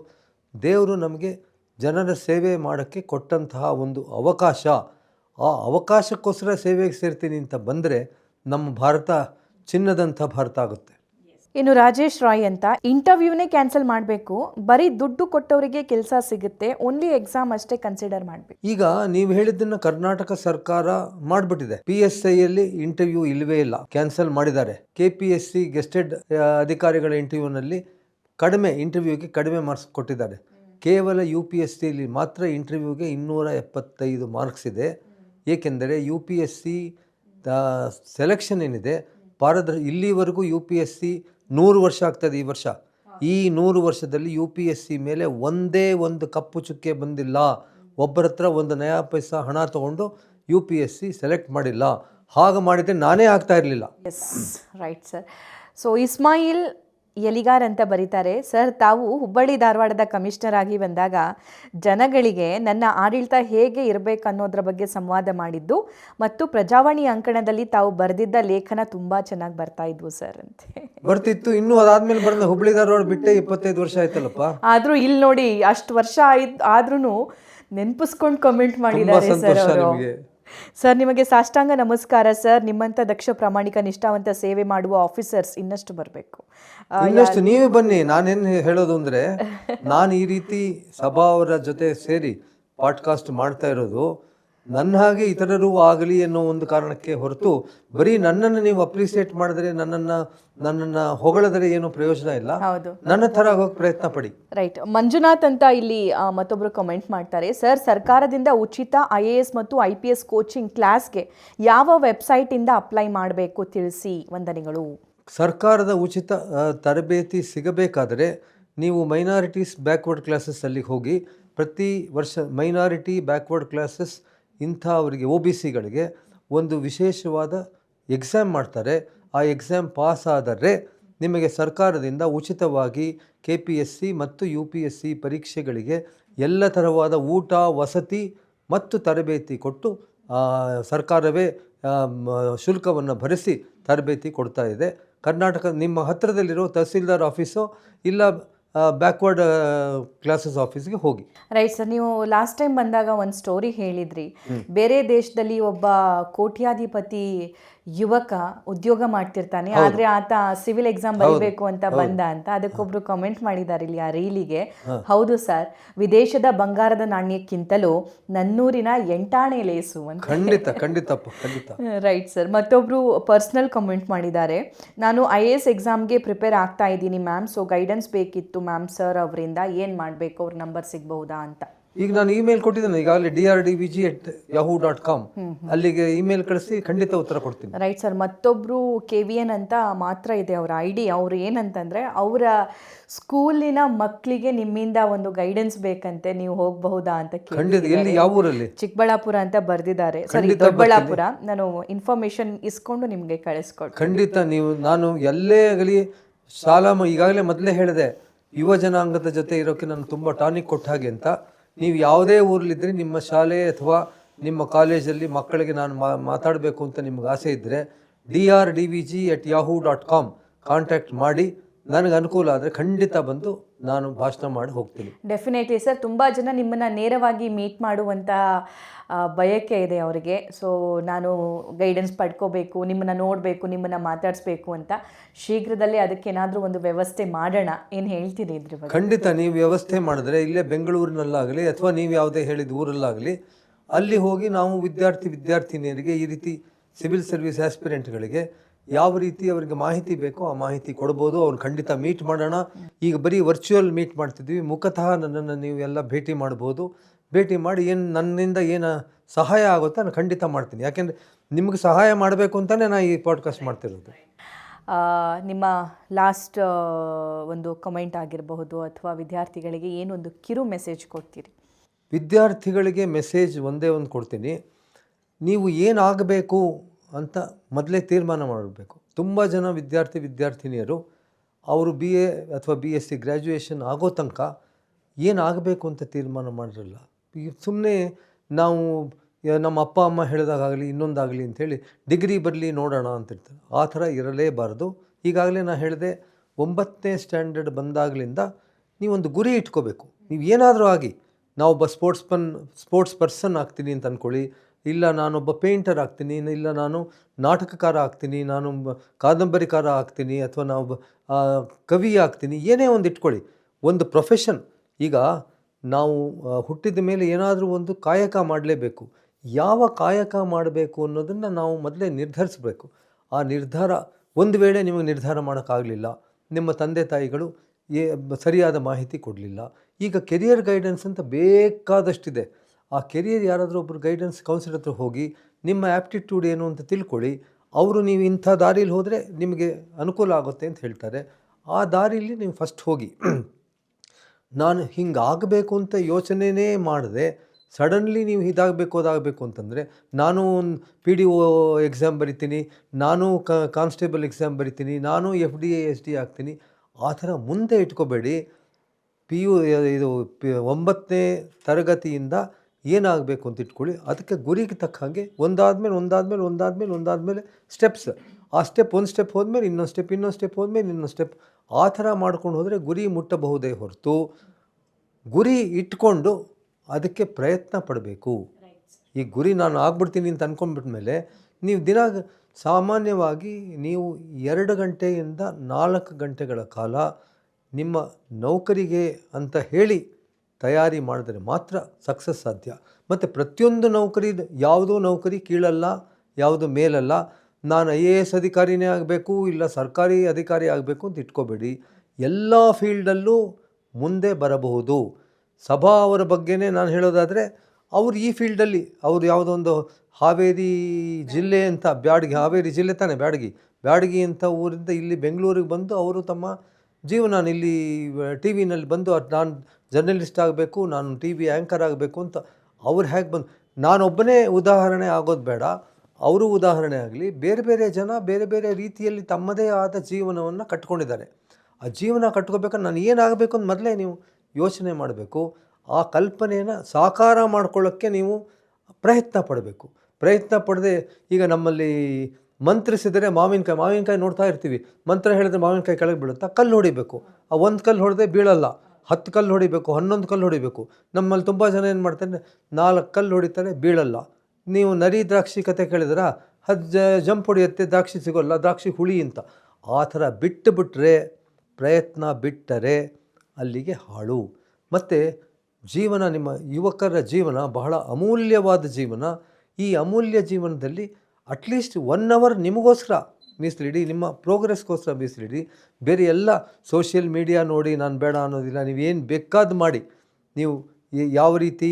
ದೇವರು ನಮಗೆ ಜನರ ಸೇವೆ ಮಾಡೋಕ್ಕೆ ಕೊಟ್ಟಂತಹ ಒಂದು ಅವಕಾಶ. ಆ ಅವಕಾಶಕ್ಕೋಸ್ಕರ ಸೇವೆಗೆ ಸೇರ್ತೀನಿ ಅಂತ ಬಂದರೆ ನಮ್ಮ ಭಾರತ ಚಿನ್ನದಂಥ ಭಾರತ ಆಗುತ್ತೆ. ಇನ್ನು ರಾಜೇಶ್ ರಾಯ್ ಅಂತ ಇಂಟರ್ವ್ಯೂನೇ ಕ್ಯಾನ್ಸಲ್ ಮಾಡಬೇಕು. ಬರೀ ದುಡ್ಡು ಕೊಟ್ಟವರಿಗೆ ಕೆಲಸ ಸಿಗುತ್ತೆ. ಓನ್ಲಿ ಎಕ್ಸಾಮ್ ಅಷ್ಟೇ ಕನ್ಸಿಡರ್ ಮಾಡಬೇಕು. ಈಗ ನೀವು ಹೇಳಿದ್ದನ್ನ ಕರ್ನಾಟಕ ಸರ್ಕಾರ ಮಾಡಿಬಿಟ್ಟಿದೆ. ಪಿ ಎಸ್ ಐಯಲ್ಲಿ ಇಂಟರ್ವ್ಯೂ ಇಲ್ಲವೇ ಇಲ್ಲ. ಕ್ಯಾನ್ಸಲ್ ಮಾಡಿದ್ದಾರೆ. K P S C gazetted ಅಧಿಕಾರಿಗಳ ಇಂಟರ್ವ್ಯೂನಲ್ಲಿ ಕಡಿಮೆ ಇಂಟರ್ವ್ಯೂಗೆ ಕಡಿಮೆ ಮಾರ್ಕ್ಸ್ ಕೊಟ್ಟಿದ್ದಾರೆ. ಕೇವಲ ಯು ಪಿ ಎಸ್ ಸಿಲಿ ಮಾತ್ರ ಇಂಟರ್ವ್ಯೂಗೆ ಇನ್ನೂರ ಎಪ್ಪತ್ತೈದು ಮಾರ್ಕ್ಸ್ ಇದೆ. ಏಕೆಂದರೆ U P S C selection ಏನಿದೆ ಪಾರದ ಇಲ್ಲಿವರೆಗೂ ಯು ಪಿ ಎಸ್ ಸಿ ನೂರು ವರ್ಷ ಆಗ್ತದೆ ಈ ವರ್ಷ. ಈ ನೂರು ವರ್ಷದಲ್ಲಿ ಯು ಪಿ ಎಸ್ ಸಿ ಮೇಲೆ ಒಂದೇ ಒಂದು ಕಪ್ಪು ಚುಕ್ಕೆ ಬಂದಿಲ್ಲ. ಒಬ್ಬರ ಹತ್ರ ಒಂದು ನಯಾ ಪೈಸಾ ಹಣ ತಗೊಂಡು U P S C select ಮಾಡಿಲ್ಲ. ಹಾಗೆ ಮಾಡಿದರೆ ನಾನೇ ಆಗ್ತಾ ಇರಲಿಲ್ಲ. Yes right sir so Ismail Eligar ಅಂತ ಬರೀತಾರೆ. ಸರ್ ತಾವು ಹುಬ್ಬಳ್ಳಿ ಧಾರವಾಡದ ಕಮಿಷನರ್ ಆಗಿ ಬಂದಾಗ ಜನಗಳಿಗೆ ನನ್ನ ಆಡಳಿತ ಹೇಗೆ ಇರಬೇಕು ಅನ್ನೋದ್ರ ಬಗ್ಗೆ ಸಂವಾದ ಮಾಡಿದ್ದು ಮತ್ತು ಪ್ರಜಾವಾಣಿ ಅಂಕಣದಲ್ಲಿ ತಾವು ಬರೆದಿದ್ದ ಲೇಖನ ತುಂಬಾ ಚೆನ್ನಾಗಿ ಬರ್ತಾ ಇದ್ವು ಸರ್ ಅಂತ. ಬರ್ತಿತ್ತು. ಇನ್ನು ಅದಾದ್ಮೇಲೆ ಬಂದ ಹುಬ್ಬಳ್ಳಿ ಧಾರವಾಡ ಬಿಟ್ಟೆ ಇಪ್ಪತ್ತೈದು ವರ್ಷ ಆಯ್ತಲ್ಲಪ್ಪ? ಆದರೂ ಇಲ್ಲಿ ನೋಡಿ ಅಷ್ಟು ವರ್ಷ ಆಯ್ತು ಆದ್ರೂ ನೆನ್ಪಿಸ್ಕೊಂಡು ಕಮೆಂಟ್ ಮಾಡಿದ್ದಾರೆ ಸರ್ ಅವರು. ಸರ್ ನಿಮಗೆ ಸಾಷ್ಟಾಂಗ ನಮಸ್ಕಾರ ಸರ್. ನಿಮ್ಮಂತ ದಕ್ಷ ಪ್ರಾಮಾಣಿಕ ನಿಷ್ಠಾವಂತ ಸೇವೆ ಮಾಡುವ ಆಫೀಸರ್ಸ್ ಇನ್ನಷ್ಟು ಬರಬೇಕು. ಇನ್ನಷ್ಟು ನೀವು ಬನ್ನಿ. ನಾನೇನು ಹೇಳೋದು ಅಂದರೆ ನಾನು ಈ ರೀತಿ ಸಭಾ ಅವರ ಜೊತೆ ಸೇರಿ ಪಾಡ್ಕಾಸ್ಟ್ ಮಾಡ್ತಾ ಇರೋದು ನನ್ನ ಹಾಗೆ ಇತರರು ಆಗಲಿ ಅನ್ನೋ ಒಂದು ಕಾರಣಕ್ಕೆ ಹೊರತು ಬರೀ ನನ್ನನ್ನು ನೀವು ಅಪ್ರಿಸಿಯೇಟ್ ಮಾಡಿದ್ರೆ ನನ್ನನ್ನು ನನ್ನನ್ನು ಹೊಗಳಿದ್ರೆ ಏನು ಪ್ರಯೋಜನ ಇಲ್ಲ. ನನ್ನ ಥರ ಆಗೋಕೆ ಪ್ರಯತ್ನ ಪಡಿ. ರೈಟ್ ಮಂಜುನಾಥ್ ಅಂತ ಇಲ್ಲಿ ಮತ್ತೊಬ್ಬರು ಕಮೆಂಟ್ ಮಾಡ್ತಾರೆ. ಸರ್ ಸರ್ಕಾರದಿಂದ ಉಚಿತ ಐ ಎ ಎಸ್ ಮತ್ತು ಐ ಪಿ ಎಸ್ ಕೋಚಿಂಗ್ ಕ್ಲಾಸ್ಗೆ ಯಾವ ವೆಬ್ಸೈಟಿಂದ ಅಪ್ಲೈ ಮಾಡಬೇಕು ತಿಳಿಸಿ ವಂದನೆಗಳು? ಸರ್ಕಾರದ ಉಚಿತ ತರಬೇತಿ ಸಿಗಬೇಕಾದರೆ ನೀವು ಮೈನಾರಿಟೀಸ್ ಬ್ಯಾಕ್ವರ್ಡ್ ಕ್ಲಾಸಸ್ ಅಲ್ಲಿ ಹೋಗಿ ಪ್ರತಿ ವರ್ಷ ಮೈನಾರಿಟಿ ಬ್ಯಾಕ್ವರ್ಡ್ ಕ್ಲಾಸಸ್ ಇಂಥ ಅವರಿಗೆ ಒ ಬಿ ಸಿಗಳಿಗೆ ಒಂದು ವಿಶೇಷವಾದ ಎಕ್ಸಾಮ್ ಮಾಡ್ತಾರೆ. ಆ ಎಕ್ಸಾಮ್ ಪಾಸ್ ಆದರೆ ನಿಮಗೆ ಸರ್ಕಾರದಿಂದ ಉಚಿತವಾಗಿ ಕೆ ಪಿ ಎಸ್ ಸಿ ಮತ್ತು ಯು ಪಿ ಎಸ್ ಸಿ ಪರೀಕ್ಷೆಗಳಿಗೆ ಎಲ್ಲ ಥರವಾದ ಊಟ, ವಸತಿ ಮತ್ತು ತರಬೇತಿ ಕೊಟ್ಟು ಸರ್ಕಾರವೇ ಶುಲ್ಕವನ್ನು ಭರಿಸಿ ತರಬೇತಿ ಕೊಡ್ತಾ ಇದೆ. ಕರ್ನಾಟಕ, ನಿಮ್ಮ ಹತ್ತಿರದಲ್ಲಿರೋ ತಹಸೀಲ್ದಾರ್ ಆಫೀಸೋ ಇಲ್ಲ ಬ್ಯಾಕ್ವರ್ಡ್ ಕ್ಲಾಸಸ್ ಆಫೀಸ್ಗೆ ಹೋಗಿ. ರೈಟ್ ಸರ್ ನೀವು ಲಾಸ್ಟ್ ಟೈಮ್ ಬಂದಾಗ ಒಂದು ಸ್ಟೋರಿ ಹೇಳಿದ್ರಿ. ಬೇರೆ ದೇಶದಲ್ಲಿ ಒಬ್ಬ ಕೋಟ್ಯಾಧಿಪತಿ ಯುವಕ ಉದ್ಯೋಗ ಮಾಡ್ತಿರ್ತಾನೆ. ಆದ್ರೆ ಆತ ಸಿವಿಲ್ ಎಕ್ಸಾಮ್ ಬರೀಬೇಕು ಅಂತ ಬಂದ ಅಂತ ಅದಕ್ಕೊಬ್ರು ಕಮೆಂಟ್ ಮಾಡಿದ್ದಾರೆ ಇಲ್ಲಿ ಆ ರೀಲಿಗೆ. ಹೌದು ಸರ್. ವಿದೇಶದ ಬಂಗಾರದ ನಾಣ್ಯಕ್ಕಿಂತಲೂ ನನ್ನೂರಿನ ಎಂಟಾಣೆ ಲೇಸು ಅಂತ. ಖಂಡಿತ ಖಂಡಿತ ರೈಟ್ ಸರ್ ಮತ್ತೊಬ್ರು ಪರ್ಸನಲ್ ಕಮೆಂಟ್ ಮಾಡಿದ್ದಾರೆ. ನಾನು ಐ ಎ ಎಸ್ ಎಕ್ಸಾಮ್ಗೆ ಪ್ರಿಪೇರ್ ಆಗ್ತಾ ಇದ್ದೀನಿ ಮ್ಯಾಮ್ ಸೊ ಗೈಡೆನ್ಸ್ ಬೇಕಿತ್ತು ಮ್ಯಾಮ್ ಸರ್ ಅವರಿಂದ. ಏನು ಮಾಡಬೇಕು? ಅವ್ರ ನಂಬರ್ ಸಿಗಬಹುದಾ ಅಂತ. ಈಗ ನಾನು ಇಮೇಲ್ ಕೊಟ್ಟಿದ್ದೇನೆ ಈಗಾಗಲೇ D R D V G at Yahoo dot com ಅಲ್ಲಿಗೆ ಇಮೇಲ್ ಕಳಿಸಿ ಖಂಡಿತ ಉತ್ತರ ಕೊಡ್ತೀನಿ. ರೈಟ್ ಸರ್ ಮತ್ತೊಬ್ಬರು ಕೆ ವಿ ಎನ್ ಅಂತ ಮಾತ್ರ ಇದೆ ಅವರ ಐ ಡಿ ಅವ್ರು ಏನಂತಂದ್ರೆ ಅವರ ಸ್ಕೂಲಿನ ಮಕ್ಕಳಿಗೆ ನಿಮ್ಮಿಂದ ಒಂದು ಗೈಡೆನ್ಸ್ ಬೇಕಂತೆ ನೀವು ಹೋಗಬಹುದಾ ಅಂತ ಖಂಡಿತ ಎಲ್ಲಿ ಯಾವ ಊರಲ್ಲಿ? ಚಿಕ್ಕಬಳ್ಳಾಪುರ ಅಂತ ಬರ್ದಿದ್ದಾರೆ. ಸರಿ ದೊಡ್ಡಬಳ್ಳಾಪುರ ನಾನು ಇನ್ಫಾರ್ಮೇಶನ್ ಇಸ್ಕೊಂಡು ನಿಮಗೆ ಕಳಿಸ್ಕೊಡ್ತೀನಿ. ಖಂಡಿತ ನೀವು ನಾನು ಎಲ್ಲೇ ಆಗಲಿ ಶಾಲಾ ಈಗಾಗಲೇ ಮೊದಲೇ ಹೇಳಿದೆ ಯುವ ಜನಾಂಗದ ಜೊತೆ ಇರೋಕ್ಕೆ ನಾನು ತುಂಬ ಟಾನಿಕ್ ಕೊಟ್ಟ ಹಾಗೆ ಅಂತ. ನೀವು ಯಾವುದೇ ಊರಲ್ಲಿದ್ದರೆ ನಿಮ್ಮ ಶಾಲೆ ಅಥವಾ ನಿಮ್ಮ ಕಾಲೇಜಲ್ಲಿ ಮಕ್ಕಳಿಗೆ ನಾನು ಮಾತಾಡಬೇಕು ಅಂತ ನಿಮ್ಗೆ ಆಸೆ ಇದ್ದರೆ D R D V G at Yahoo dot com contact ಮಾಡಿ. ನನಗೆ ಅನುಕೂಲ ಆದರೆ ಖಂಡಿತ ಬಂದು ನಾನು ಭಾಷಣ ಮಾಡಿ ಹೋಗ್ತೀನಿ. ಡೆಫಿನೆಟ್ಲಿ ಸರ್ ತುಂಬ ಜನ ನಿಮ್ಮನ್ನು ನೇರವಾಗಿ ಮೀಟ್ ಮಾಡುವಂಥ ಬಯಕೆ ಇದೆ ಅವರಿಗೆ. ಸೊ ನಾನು ಗೈಡೆನ್ಸ್ ಪಡ್ಕೋಬೇಕು ನಿಮ್ಮನ್ನು ನೋಡಬೇಕು ನಿಮ್ಮನ್ನು ಮಾತಾಡಿಸ್ಬೇಕು ಅಂತ ಶೀಘ್ರದಲ್ಲೇ ಅದಕ್ಕೇನಾದರೂ ಒಂದು ವ್ಯವಸ್ಥೆ ಮಾಡೋಣ. ಏನು ಹೇಳ್ತೀರಿ ಇದ್ರ ಬಗ್ಗೆ? ಖಂಡಿತ ನೀವು ವ್ಯವಸ್ಥೆ ಮಾಡಿದ್ರೆ ಇಲ್ಲೇ ಬೆಂಗಳೂರಿನಲ್ಲಾಗಲಿ ಅಥವಾ ನೀವು ಯಾವುದೇ ಹೇಳಿದ ಊರಲ್ಲಾಗಲಿ ಅಲ್ಲಿ ಹೋಗಿ ನಾವು ವಿದ್ಯಾರ್ಥಿ ವಿದ್ಯಾರ್ಥಿನಿಯರಿಗೆ ಈ ರೀತಿ ಸಿವಿಲ್ ಸರ್ವಿಸ್ ಆಸ್ಪಿರೆಂಟ್ಗಳಿಗೆ ಯಾವ ರೀತಿ ಅವರಿಗೆ ಮಾಹಿತಿ ಬೇಕೋ ಆ ಮಾಹಿತಿ ಕೊಡ್ಬೋದು. ಅವ್ರು ಖಂಡಿತ ಮೀಟ್ ಮಾಡೋಣ. ಈಗ ಬರೀ ವರ್ಚುವಲ್ ಮೀಟ್ ಮಾಡ್ತಿದ್ವಿ. ಮುಖತಃ ನನ್ನನ್ನು ನೀವು ಎಲ್ಲ ಭೇಟಿ ಮಾಡ್ಬೋದು. ಭೇಟಿ ಮಾಡಿ ಏನು ನನ್ನಿಂದ ಏನು ಸಹಾಯ ಆಗುತ್ತೋ ನಾನು ಖಂಡಿತ ಮಾಡ್ತೀನಿ. ಯಾಕೆಂದರೆ ನಿಮಗೆ ಸಹಾಯ ಮಾಡಬೇಕು ಅಂತಲೇ ನಾನು ಈ ಪಾಡ್ಕಾಸ್ಟ್ ಮಾಡ್ತಿರೋದು. ನಿಮ್ಮ ಲಾಸ್ಟ್ ಒಂದು ಕಮೆಂಟ್ ಆಗಿರಬಹುದು ಅಥವಾ ವಿದ್ಯಾರ್ಥಿಗಳಿಗೆ ಏನೊಂದು ಕಿರು ಮೆಸೇಜ್ ಕೊಡ್ತೀರಿ? ವಿದ್ಯಾರ್ಥಿಗಳಿಗೆ ಮೆಸೇಜ್ ಒಂದೇ ಒಂದು ಕೊಡ್ತೀನಿ. ನೀವು ಏನಾಗಬೇಕು ಅಂತ ಮೊದಲೇ ತೀರ್ಮಾನ ಮಾಡಬೇಕು. ತುಂಬ ಜನ ವಿದ್ಯಾರ್ಥಿ ವಿದ್ಯಾರ್ಥಿನಿಯರು ಅವರು ಬಿ ಎ ಅಥವಾ ಬಿ ಎಸ್ ಸಿ ಗ್ರ್ಯಾಜುಯೇಷನ್ ಆಗೋ ತನಕ ಏನಾಗಬೇಕು ಅಂತ ತೀರ್ಮಾನ ಮಾಡಿರಲ್ಲ ಈ ಸುಮ್ಮನೆ ನಾವು ನಮ್ಮ ಅಪ್ಪ, ಅಮ್ಮ ಹೇಳಿದಾಗಲಿ ಇನ್ನೊಂದಾಗಲಿ ಅಂಥೇಳಿ ಡಿಗ್ರಿ ಬರಲಿ ನೋಡೋಣ ಅಂತಿರ್ತಾರೆ. ಆ ಥರ ಇರಲೇಬಾರ್ದು. ಈಗಾಗಲೇ ನಾನು ಹೇಳಿದೆ ಒಂಬತ್ತನೇ ಸ್ಟ್ಯಾಂಡರ್ಡ್ ಬಂದಾಗಲಿಂದ ನೀವೊಂದು ಗುರಿ ಇಟ್ಕೋಬೇಕು. ನೀವು ಏನಾದರೂ ಆಗಿ ನಾವೊಬ್ಬ ಸ್ಪೋರ್ಟ್ಸ್ ಪನ್ ಸ್ಪೋರ್ಟ್ಸ್ ಪರ್ಸನ್ ಆಗ್ತೀನಿ ಅಂತ ಅಂದ್ಕೊಳ್ಳಿ ಇಲ್ಲ ನಾನೊಬ್ಬ ಪೇಂಟರ್ ಆಗ್ತೀನಿ, ಇಲ್ಲ ನಾನು ನಾಟಕಕಾರ ಆಗ್ತೀನಿ, ನಾನು ಕಾದಂಬರಿಕಾರ ಆಗ್ತೀನಿ, ಅಥವಾ ನಾವು ಕವಿ ಆಗ್ತೀನಿ, ಏನೇ ಒಂದು ಇಟ್ಕೊಳ್ಳಿ. ಒಂದು ಪ್ರೊಫೆಷನ್. ಈಗ ನಾವು ಹುಟ್ಟಿದ ಮೇಲೆ ಏನಾದರೂ ಒಂದು ಕಾಯಕ ಮಾಡಲೇಬೇಕು. ಯಾವ ಕಾಯಕ ಮಾಡಬೇಕು ಅನ್ನೋದನ್ನು ನಾವು ಮೊದಲೇ ನಿರ್ಧರಿಸಬೇಕು. ಆ ನಿರ್ಧಾರ, ಒಂದು ವೇಳೆ ನಿಮಗೆ ನಿರ್ಧಾರ ಮಾಡೋಕ್ಕಾಗಲಿಲ್ಲ, ನಿಮ್ಮ ತಂದೆ ತಾಯಿಗಳು ಏ ಸರಿಯಾದ ಮಾಹಿತಿ ಕೊಡಲಿಲ್ಲ. ಈಗ ಕೆರಿಯರ್ ಗೈಡೆನ್ಸ್ ಅಂತ ಬೇಕಾದಷ್ಟಿದೆ. ಆ ಕೆರಿಯರ್ ಯಾರಾದರೂ ಒಬ್ಬರು ಗೈಡೆನ್ಸ್ ಕೌನ್ಸಿಲರ್ ಹತ್ರ ಹೋಗಿ, ನಿಮ್ಮ ಆ್ಯಪ್ಟಿಟ್ಯೂಡ್ ಏನು ಅಂತ ತಿಳ್ಕೊಳ್ಳಿ. ಅವರು ನೀವು ಇಂಥ ದಾರಿಯಲ್ಲಿ ಹೋದರೆ ನಿಮಗೆ ಅನುಕೂಲ ಆಗುತ್ತೆ ಅಂತ ಹೇಳ್ತಾರೆ. ಆ ದಾರಿಯಲ್ಲಿ ನೀವು ಫಸ್ಟ್ ಹೋಗಿ. ನಾನು ಹಿಂಗಾಗಬೇಕು ಅಂತ ಯೋಚನೆನೇ ಮಾಡದೆ. ಸಡನ್ಲಿ ನೀವು ಇದಾಗಬೇಕು, ಅದಾಗಬೇಕು ಅಂತಂದರೆ, ನಾನು ಒಂದು ಪಿ ಡಿ ಒ ಎಕ್ಸಾಮ್ ಬರಿತೀನಿ, ನಾನು ಕಾನ್ಸ್ಟೇಬಲ್ ಎಕ್ಸಾಮ್ ಬರಿತೀನಿ, ನಾನು ಎಫ್ ಡಿ ಎಸ್ ಡಿ ಆಗ್ತೀನಿ. ಆ ಥರ ಮುಂದೆ ಇಟ್ಕೋಬೇಡಿ. ಪಿ ಯು ಇದು ಒಂಬತ್ತನೇ ತರಗತಿಯಿಂದ ಏನಾಗಬೇಕು ಅಂತ ಇಟ್ಕೊಳ್ಳಿ. ಅದಕ್ಕೆ ಗುರಿಗೆ ತಕ್ಕ ಹಾಗೆ ಒಂದಾದ್ಮೇಲೆ ಒಂದಾದ್ಮೇಲೆ ಒಂದಾದ್ಮೇಲೆ ಒಂದಾದಮೇಲೆ ಸ್ಟೆಪ್ಸ್ ಆ ಸ್ಟೆಪ್ ಒಂದು ಸ್ಟೆಪ್ ಹೋದ್ಮೇಲೆ ಇನ್ನೊಂದು ಸ್ಟೆಪ್ ಇನ್ನೊಂದು ಸ್ಟೆಪ್ ಹೋದ್ಮೇಲೆ ಇನ್ನೊಂದು ಸ್ಟೆಪ್ ಆ ಥರ ಮಾಡ್ಕೊಂಡು ಹೋದರೆ ಗುರಿ ಮುಟ್ಟಬಹುದೇ ಹೊರತು? ಗುರಿ ಇಟ್ಕೊಂಡು ಅದಕ್ಕೆ ಪ್ರಯತ್ನ ಪಡಬೇಕು. ಈ ಗುರಿ ನಾನು ಆಗ್ಬಿಡ್ತೀನಿ ಅಂತ ಅಂದ್ಕೊಂಡ್ಬಿಟ್ಮೇಲೆ ನೀವು ದಿನ ಸಾಮಾನ್ಯವಾಗಿ ನೀವು ಎರಡು ಗಂಟೆಯಿಂದ ನಾಲ್ಕು ಗಂಟೆಗಳ ಕಾಲ ನಿಮ್ಮ ನೌಕರಿಗೆ ಅಂತ ಹೇಳಿ ತಯಾರಿ ಮಾಡಿದರೆ ಮಾತ್ರ ಸಕ್ಸಸ್ ಸಾಧ್ಯ. ಮತ್ತು ಪ್ರತಿಯೊಂದು ನೌಕರಿ ಯಾವುದೋ ನೌಕರಿ ಕೀಳಲ್ಲ, ಯಾವುದು ಮೇಲಲ್ಲ. ನಾನು ಐ ಎ ಎಸ್ ಅಧಿಕಾರಿನೇ ಆಗಬೇಕು, ಇಲ್ಲ ಸರ್ಕಾರಿ ಅಧಿಕಾರಿ ಆಗಬೇಕು ಅಂತ ಇಟ್ಕೋಬೇಡಿ. ಎಲ್ಲ ಫೀಲ್ಡಲ್ಲೂ ಮುಂದೆ ಬರಬಹುದು. ಸಭಾ ಅವರ ಬಗ್ಗೆನೇ ನಾನು ಹೇಳೋದಾದರೆ, ಅವರು ಈ ಫೀಲ್ಡಲ್ಲಿ, ಅವ್ರು ಯಾವುದೋ ಒಂದು ಹಾವೇರಿ ಜಿಲ್ಲೆ ಅಂತ, ಬ್ಯಾಡಗಿ, ಹಾವೇರಿ ಜಿಲ್ಲೆ ತಾನೇ ಬ್ಯಾಡಗಿ. ಬ್ಯಾಡಗಿ ಅಂತ ಊರಿಂದ ಇಲ್ಲಿ ಬೆಂಗಳೂರಿಗೆ ಬಂದು ಅವರು ತಮ್ಮ ಜೀವನ ಇಲ್ಲಿ ಟಿ ವಿನಲ್ಲಿ ಬಂದು ಅದು ನಾನು ಜರ್ನಲಿಸ್ಟ್ ಆಗಬೇಕು, ನಾನು ಟಿ ವಿ ಆ್ಯಂಕರ್ ಆಗಬೇಕು ಅಂತ ಅವ್ರು ಹೇಗೆ ಬಂದು ನಾನೊಬ್ಬನೇ ಉದಾಹರಣೆ ಆಗೋದು ಬೇಡ. ಅವರು ಉದಾಹರಣೆ ಆಗಲಿ, ಬೇರೆ ಬೇರೆ ಜನ ಬೇರೆ ಬೇರೆ ರೀತಿಯಲ್ಲಿ ತಮ್ಮದೇ ಆದ ಜೀವನವನ್ನು ಕಟ್ಕೊಂಡಿದ್ದಾರೆ. ಆ ಜೀವನ ಕಟ್ಕೋಬೇಕಾದ್ರೆ ನಾನು ಏನಾಗಬೇಕು ಅಂತ ಮೊದಲೇ ನೀವು ಯೋಚನೆ ಮಾಡಬೇಕು. ಆ ಕಲ್ಪನೆಯನ್ನು ಸಾಕಾರ ಮಾಡ್ಕೊಳ್ಳೋಕ್ಕೆ ನೀವು ಪ್ರಯತ್ನ ಪಡಬೇಕು. ಪ್ರಯತ್ನ ಪಡದೆ ಈಗ ನಮ್ಮಲ್ಲಿ ಮಂತ್ರಿಸಿದರೆ ಮಾವಿನಕಾಯಿ ಮಾವಿನಕಾಯಿ ನೋಡ್ತಾ ಇರ್ತೀವಿ. ಮಂತ್ರ ಹೇಳಿದ್ರೆ ಮಾವಿನಕಾಯಿ ಕೆಳಗೆ ಬೀಳುತ್ತಾ ಕಲ್ಲು ಹೊಡಿಬೇಕು. ಆ ಒಂದು ಕಲ್ಲು ಹೊಡೆದೇ ಬೀಳಲ್ಲ. ಹತ್ತು ಕಲ್ಲು ಹೊಡಿಬೇಕು, ಹನ್ನೊಂದು ಕಲ್ಲು ಹೊಡಿಬೇಕು. ನಮ್ಮಲ್ಲಿ ತುಂಬ ಜನ ಏನು ಮಾಡ್ತಾರೆ, ನಾಲ್ಕು ಕಲ್ಲು ಹೊಡಿತಾರೆ, ಬೀಳಲ್ಲ. ನೀವು ನರಿ ದ್ರಾಕ್ಷಿ ಕತೆ ಕೇಳಿದ್ರ? ಹದ್ ಜಂಪ್ ಹೊಡಿಯುತ್ತೆ, ದ್ರಾಕ್ಷಿ ಸಿಗೋಲ್ಲ, ದ್ರಾಕ್ಷಿ ಹುಳಿ ಅಂತ. ಆ ಥರ ಬಿಟ್ಟು ಬಿಟ್ಟರೆ ಪ್ರಯತ್ನ ಬಿಟ್ಟರೆ ಅಲ್ಲಿಗೆ ಹಾಳು. ಮತ್ತು ಜೀವನ ನಿಮ್ಮ ಯುವಕರ ಜೀವನ ಬಹಳ ಅಮೂಲ್ಯವಾದ ಜೀವನ. ಈ ಅಮೂಲ್ಯ ಜೀವನದಲ್ಲಿ ಅಟ್ಲೀಸ್ಟ್ ಒನ್ ಅವರ್ ನಿಮಗೋಸ್ಕರ ಮೀಸಲಿಡಿ ನಿಮ್ಮ ಪ್ರೋಗ್ರೆಸ್ಗೋಸ್ಕರ ಮೀಸಲಿಡಿ ಬೇರೆ ಎಲ್ಲ ಸೋಷಿಯಲ್ ಮೀಡಿಯಾ ನೋಡಿ ನಾನು ಬೇಡ ಅನ್ನೋದಿಲ್ಲ ನೀವೇನು ಬೇಕಾದ ಮಾಡಿ ನೀವು ಯಾವ ರೀತಿ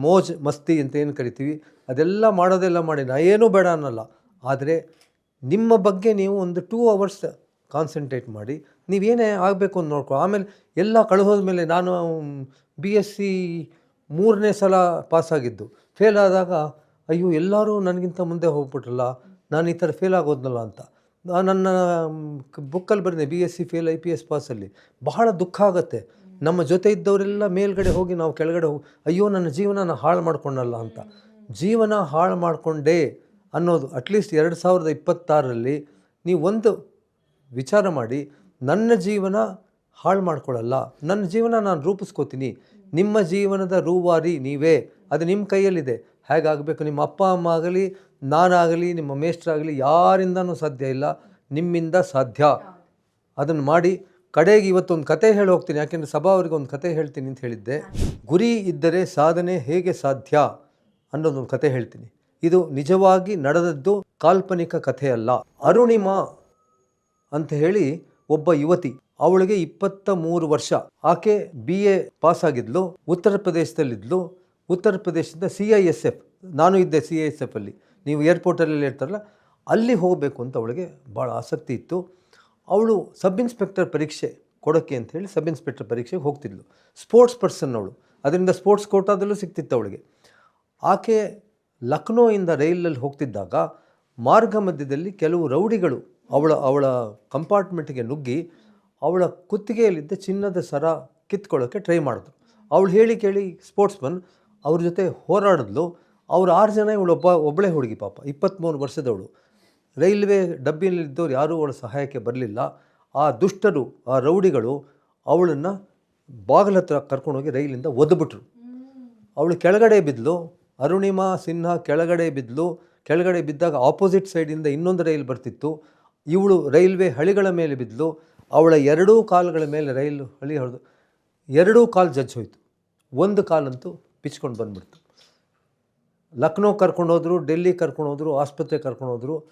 ಮೋಜ್ ಮಸ್ತಿ ಅಂತ ಏನು ಕರಿತೀವಿ ಅದೆಲ್ಲ ಮಾಡೋದೆಲ್ಲ ಮಾಡಿ ನಾ ಏನೂ ಬೇಡ ಅನ್ನಲ್ಲ ಆದರೆ ನಿಮ್ಮ ಬಗ್ಗೆ ನೀವು ಒಂದು ಟೂ ಅವರ್ಸ್ ಕಾನ್ಸಂಟ್ರೇಟ್ ಮಾಡಿ ನೀವೇನೇ ಆಗಬೇಕು ಅಂತ ನೋಡ್ಕೊ ಆಮೇಲೆ ಎಲ್ಲ ಕಳೆದೋದ ಮೇಲೆ ನಾನು ಬಿ ಎಸ್ ಸಿ ಮೂರನೇ ಸಲ ಪಾಸಾಗಿದ್ದು ಫೇಲ್ ಆದಾಗ ಅಯ್ಯೋ, ಎಲ್ಲರೂ ನನಗಿಂತ ಮುಂದೆ ಹೋಗ್ಬಿಟ್ರಲ್ಲ, ನಾನು ಈ ಥರ ಫೇಲ್ ಆಗೋದ್ನಲ್ಲ ಅಂತ. ನನ್ನ ಬುಕ್ಕಲ್ಲಿ ಬರೆದೆ B S C fail I P S ಪಾಸಲ್ಲಿ ಬಹಳ ದುಃಖ ಆಗುತ್ತೆ. ನಮ್ಮ ಜೊತೆ ಇದ್ದವರೆಲ್ಲ ಮೇಲ್ಗಡೆ ಹೋಗಿ ನಾವು ಕೆಳಗಡೆ ಹೋಗಿ, ಅಯ್ಯೋ, ನನ್ನ ಜೀವನ ಹಾಳು ಮಾಡ್ಕೊಂಡಲ್ಲ ಅಂತ. ಜೀವನ ಹಾಳು ಮಾಡಿಕೊಂಡೆ ಅನ್ನೋದು ಅಟ್ಲೀಸ್ಟ್ ಎರಡು ಸಾವಿರದ ಇಪ್ಪತ್ತಾರರಲ್ಲಿ ನೀವು ಒಂದು ವಿಚಾರ ಮಾಡಿ, ನನ್ನ ಜೀವನ ಹಾಳು ಮಾಡ್ಕೊಳ್ಳಲ್ಲ, ನನ್ನ ಜೀವನ ನಾನು ರೂಪಿಸ್ಕೋತೀನಿ, ನಿಮ್ಮ ಜೀವನದ ರೂವಾರಿ ನೀವೇ, ಅದು ನಿಮ್ಮ ಕೈಯಲ್ಲಿದೆ. ಹೇಗಾಗಬೇಕು? ನಿಮ್ಮ ಅಪ್ಪ, ಅಮ್ಮ ಆಗಲಿ, ನಾನಾಗಲಿ, ನಿಮ್ಮ ಮೇಷ್ಟ್ರಾಗಲಿ ಯಾರಿಂದನೂ ಸಾಧ್ಯ ಇಲ್ಲ. ನಿಮ್ಮಿಂದ ಸಾಧ್ಯ. ಅದನ್ನು ಮಾಡಿ ಕಡೆಗೆ ಇವತ್ತೊಂದು ಕತೆ ಹೇಳಿ ಹೋಗ್ತೀನಿ. ಯಾಕೆಂದರೆ ಸಭಾ ಅವರಿಗೆ ಒಂದು ಕತೆ ಹೇಳ್ತೀನಿ ಅಂತ ಹೇಳಿದ್ದೆ. ಗುರಿ ಇದ್ದರೆ ಸಾಧನೆ ಹೇಗೆ ಸಾಧ್ಯ ಅನ್ನೋದೊಂದು ಕತೆ ಹೇಳ್ತೀನಿ. ಇದು ನಿಜವಾಗಿ ನಡೆದದ್ದು ಕಾಲ್ಪನಿಕ ಕಥೆಯಲ್ಲ. ಅರುಣಿಮಾ ಅಂತ ಹೇಳಿ ಒಬ್ಬ ಯುವತಿ. ಅವಳಿಗೆ ಇಪ್ಪತ್ತ ಮೂರು ವರ್ಷ. ಆಕೆ ಬಿ ಎ ಪಾಸ್ ಆಗಿದ್ಲು ಉತ್ತರ ಪ್ರದೇಶದಲ್ಲಿದ್ಲು. ಉತ್ತರ ಪ್ರದೇಶದಿಂದ ಸಿ ಐ ಎಸ್ ಎಫ್ ನಾನು ಇದ್ದೆ ಸಿ ಐ ಎಸ್ ಎಫ್ ಅಲ್ಲಿ. ನೀವು ಏರ್ಪೋರ್ಟಲ್ಲಿ ಇರ್ತಾರಲ್ಲ ಅಲ್ಲಿ ಹೋಗಬೇಕು ಅಂತ ಅವಳಿಗೆ ಭಾಳ ಆಸಕ್ತಿ ಇತ್ತು. ಅವಳು ಸಬ್ ಇನ್ಸ್ಪೆಕ್ಟರ್ ಪರೀಕ್ಷೆ ಕೊಡೋಕ್ಕೆ ಅಂತ ಹೇಳಿ ಸಬ್ ಇನ್ಸ್ಪೆಕ್ಟರ್ ಪರೀಕ್ಷೆಗೆ ಹೋಗ್ತಿದ್ಲು. ಸ್ಪೋರ್ಟ್ಸ್ ಪರ್ಸನ್ ಅವಳು. ಅದರಿಂದ ಸ್ಪೋರ್ಟ್ಸ್ ಕೋಟಾದಲ್ಲೂ ಸಿಗ್ತಿತ್ತು ಅವಳಿಗೆ. ಆಕೆ ಲಕ್ನೋಯಿಂದ ರೈಲಲ್ಲಿ ಹೋಗ್ತಿದ್ದಾಗ ಮಾರ್ಗ ಮಧ್ಯದಲ್ಲಿ ಕೆಲವು ರೌಡಿಗಳು ಅವಳ ಅವಳ ಕಂಪಾರ್ಟ್ಮೆಂಟ್ಗೆ ನುಗ್ಗಿ ಅವಳ ಕುತ್ತಿಗೆಯಲ್ಲಿದ್ದ ಚಿನ್ನದ ಸರ ಕಿತ್ಕೊಳ್ಳೋಕ್ಕೆ ಟ್ರೈ ಮಾಡಿದ್ರು. ಅವಳು ಹೇಳಿ ಕೇಳಿ ಸ್ಪೋರ್ಟ್ಸ್ಮನ್ ಅವ್ರ ಜೊತೆ ಹೋರಾಡಿದ್ಲು. ಅವ್ರು ಆರು ಜನ ಇವಳೊಬ್ಬ, ಒಬ್ಬಳೇ ಹುಡುಗಿ ಪಾಪ ಇಪ್ಪತ್ತ್ಮೂರು ವರ್ಷದವಳು. ರೈಲ್ವೆ ಡಬ್ಬಿಯಲ್ಲಿದ್ದವ್ರು ಯಾರೂ ಅವಳ ಸಹಾಯಕ್ಕೆ ಬರಲಿಲ್ಲ. ಆ ದುಷ್ಟರು, ಆ ರೌಡಿಗಳು ಅವಳನ್ನು ಬಾಗಿಲ ಹತ್ರ ಕರ್ಕೊಂಡೋಗಿ ರೈಲಿಂದ ಒದ್ದುಬಿಟ್ರು ಅವಳು ಕೆಳಗಡೆ ಬಿದ್ದಲು ಅರುಣಿಮಾ ಸಿನ್ಹಾ ಕೆಳಗಡೆ ಬಿದ್ದಲು ಕೆಳಗಡೆ ಬಿದ್ದಾಗ ಆಪೋಸಿಟ್ ಸೈಡಿಂದ ಇನ್ನೊಂದು ರೈಲ್ ಬರ್ತಿತ್ತು. ಇವಳು ರೈಲ್ವೆ ಹಳಿಗಳ ಮೇಲೆ ಬಿದ್ದಲು ಅವಳ ಎರಡೂ ಕಾಲುಗಳ ಮೇಲೆ ರೈಲು ಹಳಿ ಹೊಡೆದು ಎರಡೂ ಕಾಲು ಜಜ್ಜ್ ಹೋಯಿತು ಒಂದು ಕಾಲಂತೂ ಬಿಚ್ಕೊಂಡು ಬಂದ್ಬಿಡ್ತು. ಲಕ್ನೋ ಕರ್ಕೊಂಡೋದ್ರು ಡೆಲ್ಲಿ ಕರ್ಕೊಂಡೋದ್ರು ಆಸ್ಪತ್ರೆ ಕರ್ಕೊಂಡೋದ್ರು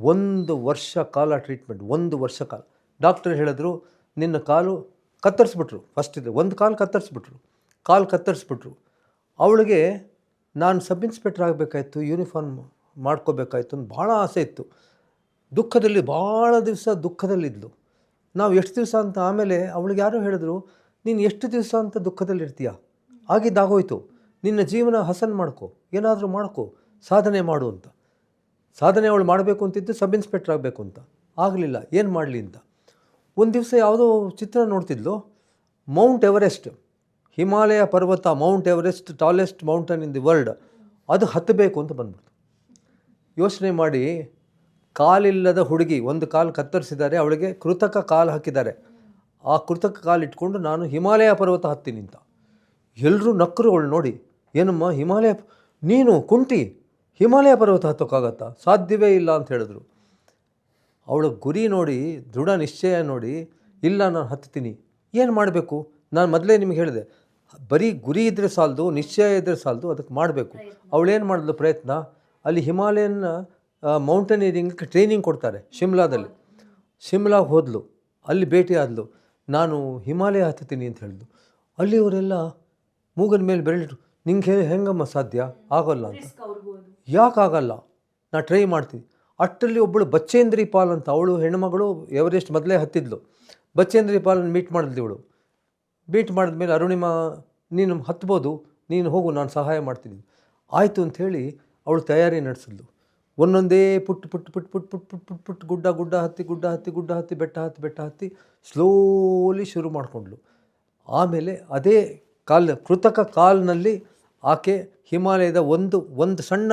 ಒಂದು ವರ್ಷ ಕಾಲ ಟ್ರೀಟ್ಮೆಂಟ್, ಒಂದು ವರ್ಷ ಕಾಲ. ಡಾಕ್ಟರ್ ಹೇಳಿದ್ರು, ನಿನ್ನ ಕಾಲು ಕತ್ತರಿಸ್ಬಿಟ್ರು. ಫಸ್ಟ್ ಇದೆ, ಒಂದು ಕಾಲು ಕತ್ತರಿಸ್ಬಿಟ್ರು. ಕಾಲು ಕತ್ತರಿಸ್ಬಿಟ್ರು. ಅವಳಿಗೆ, ನಾನು ಸಬ್ ಇನ್ಸ್ಪೆಕ್ಟರ್ ಆಗಬೇಕಾಯ್ತು, ಯೂನಿಫಾರ್ಮ್ ಮಾಡ್ಕೋಬೇಕಾಯ್ತು ಅಂತ ಭಾಳ ಆಸೆ ಇತ್ತು. ದುಃಖದಲ್ಲಿ, ಭಾಳ ದಿವಸ ದುಃಖದಲ್ಲಿದ್ಲು. ನಾವು ಎಷ್ಟು ದಿವಸ ಅಂತ ಆಮೇಲೆ ಅವಳಿಗೆ ಯಾರೋ ಹೇಳಿದ್ರು, ನೀನು ಎಷ್ಟು ದಿವಸ ಅಂತ ದುಃಖದಲ್ಲಿರ್ತೀಯ? ಆಗಿದ್ದಾಗೋಯ್ತು. ನಿನ್ನ ಜೀವನ ಹಸನ್ ಮಾಡ್ಕೊ. ಏನಾದರೂ ಮಾಡ್ಕೊ. ಸಾಧನೆ ಮಾಡು ಅಂತ. ಸಾಧನೆ ಅವಳು ಮಾಡಬೇಕು ಅಂತಿದ್ದು ಸಬ್ ಇನ್ಸ್ಪೆಕ್ಟರ್ ಆಗಬೇಕು ಅಂತ. ಆಗಲಿಲ್ಲ. ಏನು ಮಾಡಲಿ ಅಂತ. ಒಂದು ದಿವಸ ಯಾವುದೋ ಚಿತ್ರ ನೋಡ್ತಿದ್ಲು. Mount Everest. ಹಿಮಾಲಯ ಪರ್ವತ Mount Everest, tallest mountain in the world. ಅದು ಹತ್ತಬೇಕು ಅಂತ ಬಂದ್ಬಿಡ್ತು. ಯೋಚನೆ ಮಾಡಿ, ಕಾಲಿಲ್ಲದ ಹುಡುಗಿ, ಒಂದು ಕಾಲು ಕತ್ತರಿಸಿದ್ದಾರೆ, ಅವಳಿಗೆ ಕೃತಕ ಕಾಲು ಹಾಕಿದ್ದಾರೆ. ಆ ಕೃತಕ ಕಾಲು ಇಟ್ಕೊಂಡು ನಾನು ಹಿಮಾಲಯ ಪರ್ವತ ಹತ್ತೀನಿ ಅಂತ. ಎಲ್ಲರೂ ನಕ್ಕರು ಅವಳು ನೋಡಿ, ಏನಮ್ಮ, ಹಿಮಾಲಯ ನೀನು ಕುಂಟಿ ಹಿಮಾಲಯ ಪರ್ವತ ಹತ್ತೋಕ್ಕಾಗತ್ತಾ? ಸಾಧ್ಯವೇ ಇಲ್ಲ ಅಂತ ಹೇಳಿದ್ರು. ಅವಳ ಗುರಿ ನೋಡಿ, ದೃಢ ನಿಶ್ಚಯ ನೋಡಿ, ಇಲ್ಲ, ನಾನು ಹತ್ತೀನಿ. ಏನು ಮಾಡಬೇಕು? ನಾನು ಮೊದಲೇ ನಿಮ್ಗೆ ಹೇಳಿದೆ, ಬರೀ ಗುರಿ ಇದ್ದರೆ ಸಾಲದು, ನಿಶ್ಚಯ ಇದ್ದರೆ ಸಾಲದು ಅದಕ್ಕೆ ಮಾಡಬೇಕು. ಅವಳೇನು ಮಾಡಿದ್ಲು ಪ್ರಯತ್ನ? ಅಲ್ಲಿ ಹಿಮಾಲಯನ್ ಮೌಂಟೇನಿಯರಿಂಗ್ ಟ್ರೈನಿಂಗ್ ಕೊಡ್ತಾರೆ, ಶಿಮ್ಲಾದಲ್ಲಿ. ಶಿಮ್ಲಾಗೆ ಹೋದ್ಲು, ಅಲ್ಲಿ ಭೇಟಿ ಆದ್ಲು. ನಾನು ಹಿಮಾಲಯ ಹತ್ತೀನಿ ಅಂತ ಹೇಳಿದ್ಲು. ಅಲ್ಲಿಯವರೆಲ್ಲ ಮೂಗನ ಮೇಲೆ ಬೆರಳಿಟ್ಟು ನಿಂಗೆ ಹೆಂಗಮ್ಮ ಸಾಧ್ಯ? ಆಗೋಲ್ಲ ಅಂತ. ಯಾಕಾಗಲ್ಲ ನಾ ಟ್ರೈ ಮಾಡ್ತೀನಿ. ಅಷ್ಟರಲ್ಲಿ ಒಬ್ಬಳು ಬಚ್ಚೇಂದ್ರಿ ಪಾಲ್ ಅಂತ ಅವಳು ಹೆಣ್ಮಗಳು ಎವರೆಸ್ಟ್ ಮೊದಲೇ ಹತ್ತಿದ್ಲು. ಬಚ್ಚೇಂದ್ರಿ ಪಾಲನ್ನು ಮೀಟ್ ಮಾಡಿದ್ಲು ಇವಳು. ಮೀಟ್ ಮಾಡಿದ್ಮೇಲೆ ಅರುಣಿಮಾ ನೀನು ಹತ್ಬೋದು ನೀನು ಹೋಗು ನಾನು ಸಹಾಯ ಮಾಡ್ತೀನಿ. ಆಯಿತು ಅಂಥೇಳಿ ಅವಳು ತಯಾರಿ ನಡೆಸಿದ್ಲು. ಒಂದೊಂದೇ ಪುಟ್ ಪುಟ್ ಪುಟ್ ಪುಟ್ ಪುಟ್ ಪುಟ್ ಪುಟ್ ಪುಟ್ ಗುಡ್ಡ ಗುಡ್ಡ ಹತ್ತಿ ಗುಡ್ಡ ಹತ್ತಿ ಗುಡ್ಡ ಹತ್ತಿ ಬೆಟ್ಟ ಹತ್ತಿ ಬೆಟ್ಟ ಹತ್ತಿ ಸ್ಲೋಲಿ ಶುರು ಮಾಡಿಕೊಂಡ್ಲು ಆಮೇಲೆ ಅದೇ ಕಾಲ್, ಕೃತಕ ಕಾಲ್ನಲ್ಲಿ ಆಕೆ ಹಿಮಾಲಯದ ಒಂದು ಒಂದು ಸಣ್ಣ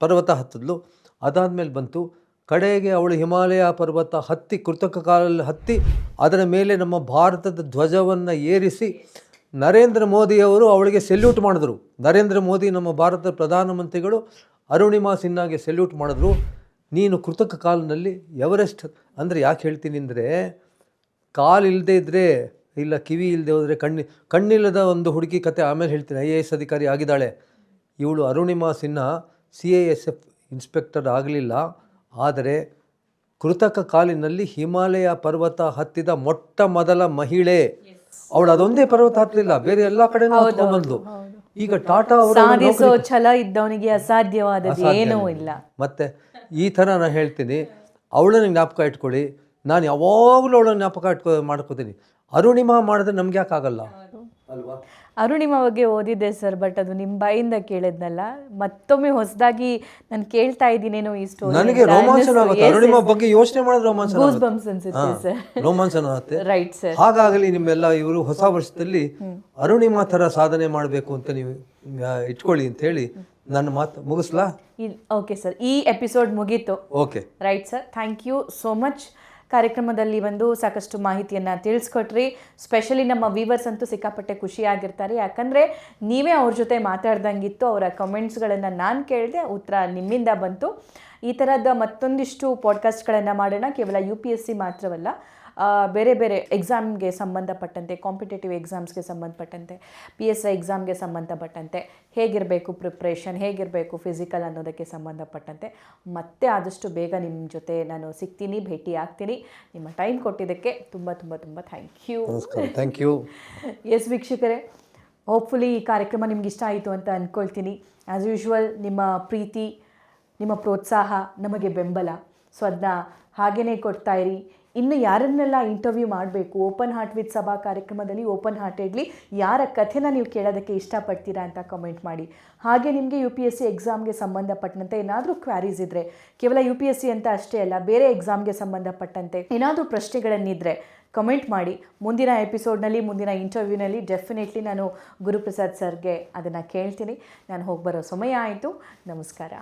ಪರ್ವತ ಹತ್ತಿದ್ಲು. ಅದಾದಮೇಲೆ ಬಂತು, ಕಡೆಗೆ ಅವಳು ಹಿಮಾಲಯ ಪರ್ವತ ಹತ್ತಿ, ಕೃತಕ ಕಾಲಲ್ಲಿ ಹತ್ತಿ, ಅದರ ಮೇಲೆ ನಮ್ಮ ಭಾರತದ ಧ್ವಜವನ್ನು ಏರಿಸಿ ನರೇಂದ್ರ ಮೋದಿಯವರು ಅವಳಿಗೆ ಸೆಲ್ಯೂಟ್ ಮಾಡಿದ್ರು. ನರೇಂದ್ರ ಮೋದಿ ನಮ್ಮ ಭಾರತದ ಪ್ರಧಾನಮಂತ್ರಿಗಳು ಅರುಣಿಮಾ ಸಿನ್ಹಾಗೆ ಸೆಲ್ಯೂಟ್ ಮಾಡಿದ್ರು. ನೀನು ಕೃತಕ ಕಾಲಿನಲ್ಲಿ ಎವರೆಸ್ಟ್, ಅಂದರೆ ಯಾಕೆ ಹೇಳ್ತೀನಿ ಅಂದರೆ ಕಾಲು ಇಲ್ಲದೆ ಇದ್ದರೆ ಇಲ್ಲ ಕಿವಿ ಇಲ್ಲದೆ ಹೋದರೆ ಕಣ್ಣಿ ಕಣ್ಣಿಲ್ಲದ ಒಂದು ಹುಡುಗಿ ಕತೆ ಆಮೇಲೆ ಹೇಳ್ತೀನಿ. ಐ ಎ ಎಸ್ ಅಧಿಕಾರಿ ಆಗಿದ್ದಾಳೆ. ಇವಳು Arunima Sinha C A S F inspector ಆಗಲಿಲ್ಲ. ಆದರೆ ಕೃತಕ ಕಾಲಿನಲ್ಲಿ ಹಿಮಾಲಯ ಪರ್ವತ ಹತ್ತಿದ ಮೊಟ್ಟ ಮೊದಲ ಮಹಿಳೆ. ಅವಳು ಅದೊಂದೇ ಪರ್ವತ ಹತ್ತಲಿಲ್ಲ ಬೇರೆ ಎಲ್ಲ ಕಡೆನೂ ಬಂದು ಈಗ ಟಾಟಾ ಅವರು ಛಲ ಇದ್ದವನಿಗೆ ಅಸಾಧ್ಯವಾದದ್ದು ಏನೂ ಇಲ್ಲ. ಮತ್ತೆ ಈ ಥರ ನಾನು ಹೇಳ್ತೀನಿ ಅವಳನ್ನ ಜ್ಞಾಪಕ ಇಟ್ಕೊಳ್ಳಿ. ನಾನು ಯಾವಾಗಲೂ ಅವಳನ್ನ ಜ್ಞಾಪಕ ಇಟ್ಕೊ ಮಾಡ್ಕೋತೀನಿ. ಅರುಣಿಮಾ ಮಾಡಿದ್ರೆ ನಮ್ಗೆ ಯಾಕಾಗಲ್ಲ ಅಲ್ವಾ? ಅರುಣಿಮಾ ಬಗ್ಗೆ ಓದಿದ್ದೆ ಸರ್ ಬಟ್ ಅದು ನಿಮ್ಮ ಬಾಯಿಂದ ಕೇಳಿದ್ನಲ್ಲ. ಮತ್ತೊಮ್ಮೆ ಹೊಸದಾಗಿ ನಾನು ಕೇಳ್ತಾ ಇದ್ದೀನೇನೋ ಈ ಸ್ಟೋರಿ ನನಗೆ ರೋಮಾಂಚನ ಆಗುತ್ತೆ. ಅರುಣಿಮಾ ಬಗ್ಗೆ ಯೋಚನೆ ಮಾಡಿದ್ರೆ ರೋಮಾಂಚನ ಗೂಸ್. ಬಂಪ್ಸ್ ಅನ್ಸುತ್ತೆ ಸರ್. ರೋಮಾಂಚನ ಆಗುತ್ತೆ. ರೈಟ್ ಸರ್ ಹಾಗಾಗಲಿ ನಿಮ್ಮೆಲ್ಲ ಇವರು ಹೊಸ ವರ್ಷದಲ್ಲಿ ಅರುಣಿಮಾ ಥರ ಸಾಧನೆ ಮಾಡಬೇಕು ಅಂತ ನೀವು ಇಟ್ಕೊಳ್ಳಿ ಅಂತ ಹೇಳಿ ನನ್ನ ಮಾತು ಮುಗಿಸ್ಲಾ? ಓಕೆ ಸರ್ ಈ ಎಪಿಸೋಡ್ ಮುಗೀತು. Okay right sir thank you so much ಕಾರ್ಯಕ್ರಮದಲ್ಲಿ ಬಂದು ಸಾಕಷ್ಟು ಮಾಹಿತಿಯನ್ನು ತಿಳಿಸ್ಕೊಟ್ರಿ. ಸ್ಪೆಷಲಿ ನಮ್ಮ ವೀವರ್ಸ್ ಅಂತೂ ಸಿಕ್ಕಾಪಟ್ಟೆ ಖುಷಿಯಾಗಿರ್ತಾರೆ. ಯಾಕಂದರೆ ನೀವೇ ಅವ್ರ ಜೊತೆ ಮಾತಾಡ್ದಂಗಿತ್ತು, ಅವರ ಕಮೆಂಟ್ಸ್ಗಳನ್ನು ನಾನು ಕೇಳಿದೆ, ಉತ್ತರ ನಿಮ್ಮಿಂದ ಬಂತು. ಈ ಥರದ ಮತ್ತೊಂದಿಷ್ಟು ಪಾಡ್ಕಾಸ್ಟ್ಗಳನ್ನು ಮಾಡೋಣ. ಕೇವಲ ಯು ಪಿ ಎಸ್ ಸಿ ಮಾತ್ರವಲ್ಲ. ಬೇರೆ ಬೇರೆ ಎಕ್ಸಾಮ್ಗೆ ಸಂಬಂಧಪಟ್ಟಂತೆ ಕಾಂಪಿಟೇಟಿವ್ ಎಕ್ಸಾಮ್ಸ್ಗೆ ಸಂಬಂಧಪಟ್ಟಂತೆ ಪಿ ಎಸ್ ಐ ಎಕ್ಸಾಮ್ಗೆ ಸಂಬಂಧಪಟ್ಟಂತೆ ಹೇಗಿರಬೇಕು ಪ್ರಿಪ್ರೇಷನ್ ಹೇಗಿರಬೇಕು ಫಿಸಿಕಲ್ ಅನ್ನೋದಕ್ಕೆ ಸಂಬಂಧಪಟ್ಟಂತೆ ಮತ್ತೆ ಆದಷ್ಟು ಬೇಗ ನಿಮ್ಮ ಜೊತೆ ನಾನು ಸಿಗ್ತೀನಿ ಭೇಟಿ ಆಗ್ತೀನಿ. ನಿಮ್ಮ ಟೈಮ್ ಕೊಟ್ಟಿದ್ದಕ್ಕೆ ತುಂಬ ತುಂಬ ತುಂಬ thank you thank you yes ವೀಕ್ಷಕರೇ ಹೋಪ್ಫುಲಿ ಈ ಕಾರ್ಯಕ್ರಮ ನಿಮ್ಗೆ ಇಷ್ಟ ಆಯಿತು ಅಂತ ಅಂದ್ಕೊಳ್ತೀನಿ ಆ್ಯಸ್ ಯೂಶ್ವಲ್ ನಿಮ್ಮ ಪ್ರೀತಿ ನಿಮ್ಮ ಪ್ರೋತ್ಸಾಹ ನಮಗೆ ಬೆಂಬಲ. ಸೊ ಅದನ್ನ ಹಾಗೇ ಕೊಡ್ತಾಯಿರಿ ಇನ್ನು ಯಾರನ್ನೆಲ್ಲ ಇಂಟರ್ವ್ಯೂ ಮಾಡಬೇಕು? ಓಪನ್ ಹಾರ್ಟ್ ವಿತ್ ಸಭಾ ಕಾರ್ಯಕ್ರಮದಲ್ಲಿ ಓಪನ್ ಹಾರ್ಟೆಡ್ಲಿ ಯಾರ ಕಥೆನ ನೀವು ಕೇಳೋದಕ್ಕೆ ಇಷ್ಟಪಡ್ತೀರಾ ಅಂತ ಕಮೆಂಟ್ ಮಾಡಿ. ಹಾಗೆ ನಿಮಗೆ ಯು ಪಿ ಎಸ್ ಸಿ ಎಕ್ಸಾಮ್ಗೆ ಸಂಬಂಧಪಟ್ಟಂತೆ ಏನಾದರೂ ಕ್ವಾರೀಸ್ ಇದ್ದರೆ ಕೇವಲ ಯು ಪಿ ಎಸ್ ಸಿ ಅಂತ ಅಷ್ಟೇ ಅಲ್ಲ, ಬೇರೆ ಎಕ್ಸಾಮ್ಗೆ ಸಂಬಂಧಪಟ್ಟಂತೆ ಏನಾದರೂ ಪ್ರಶ್ನೆಗಳನ್ನಿದ್ದರೆ ಕಮೆಂಟ್ ಮಾಡಿ. ಮುಂದಿನ ಎಪಿಸೋಡ್ನಲ್ಲಿ ಮುಂದಿನ ಇಂಟರ್ವ್ಯೂನಲ್ಲಿ ಡೆಫಿನೆಟ್ಲಿ ನಾನು ಗುರುಪ್ರಸಾದ್ ಸರ್ಗೆ ಅದನ್ನು ಕೇಳ್ತೀನಿ. ನಾನು ಹೋಗಿ ಬರೋ ಸಮಯ ಆಯಿತು. ನಮಸ್ಕಾರ.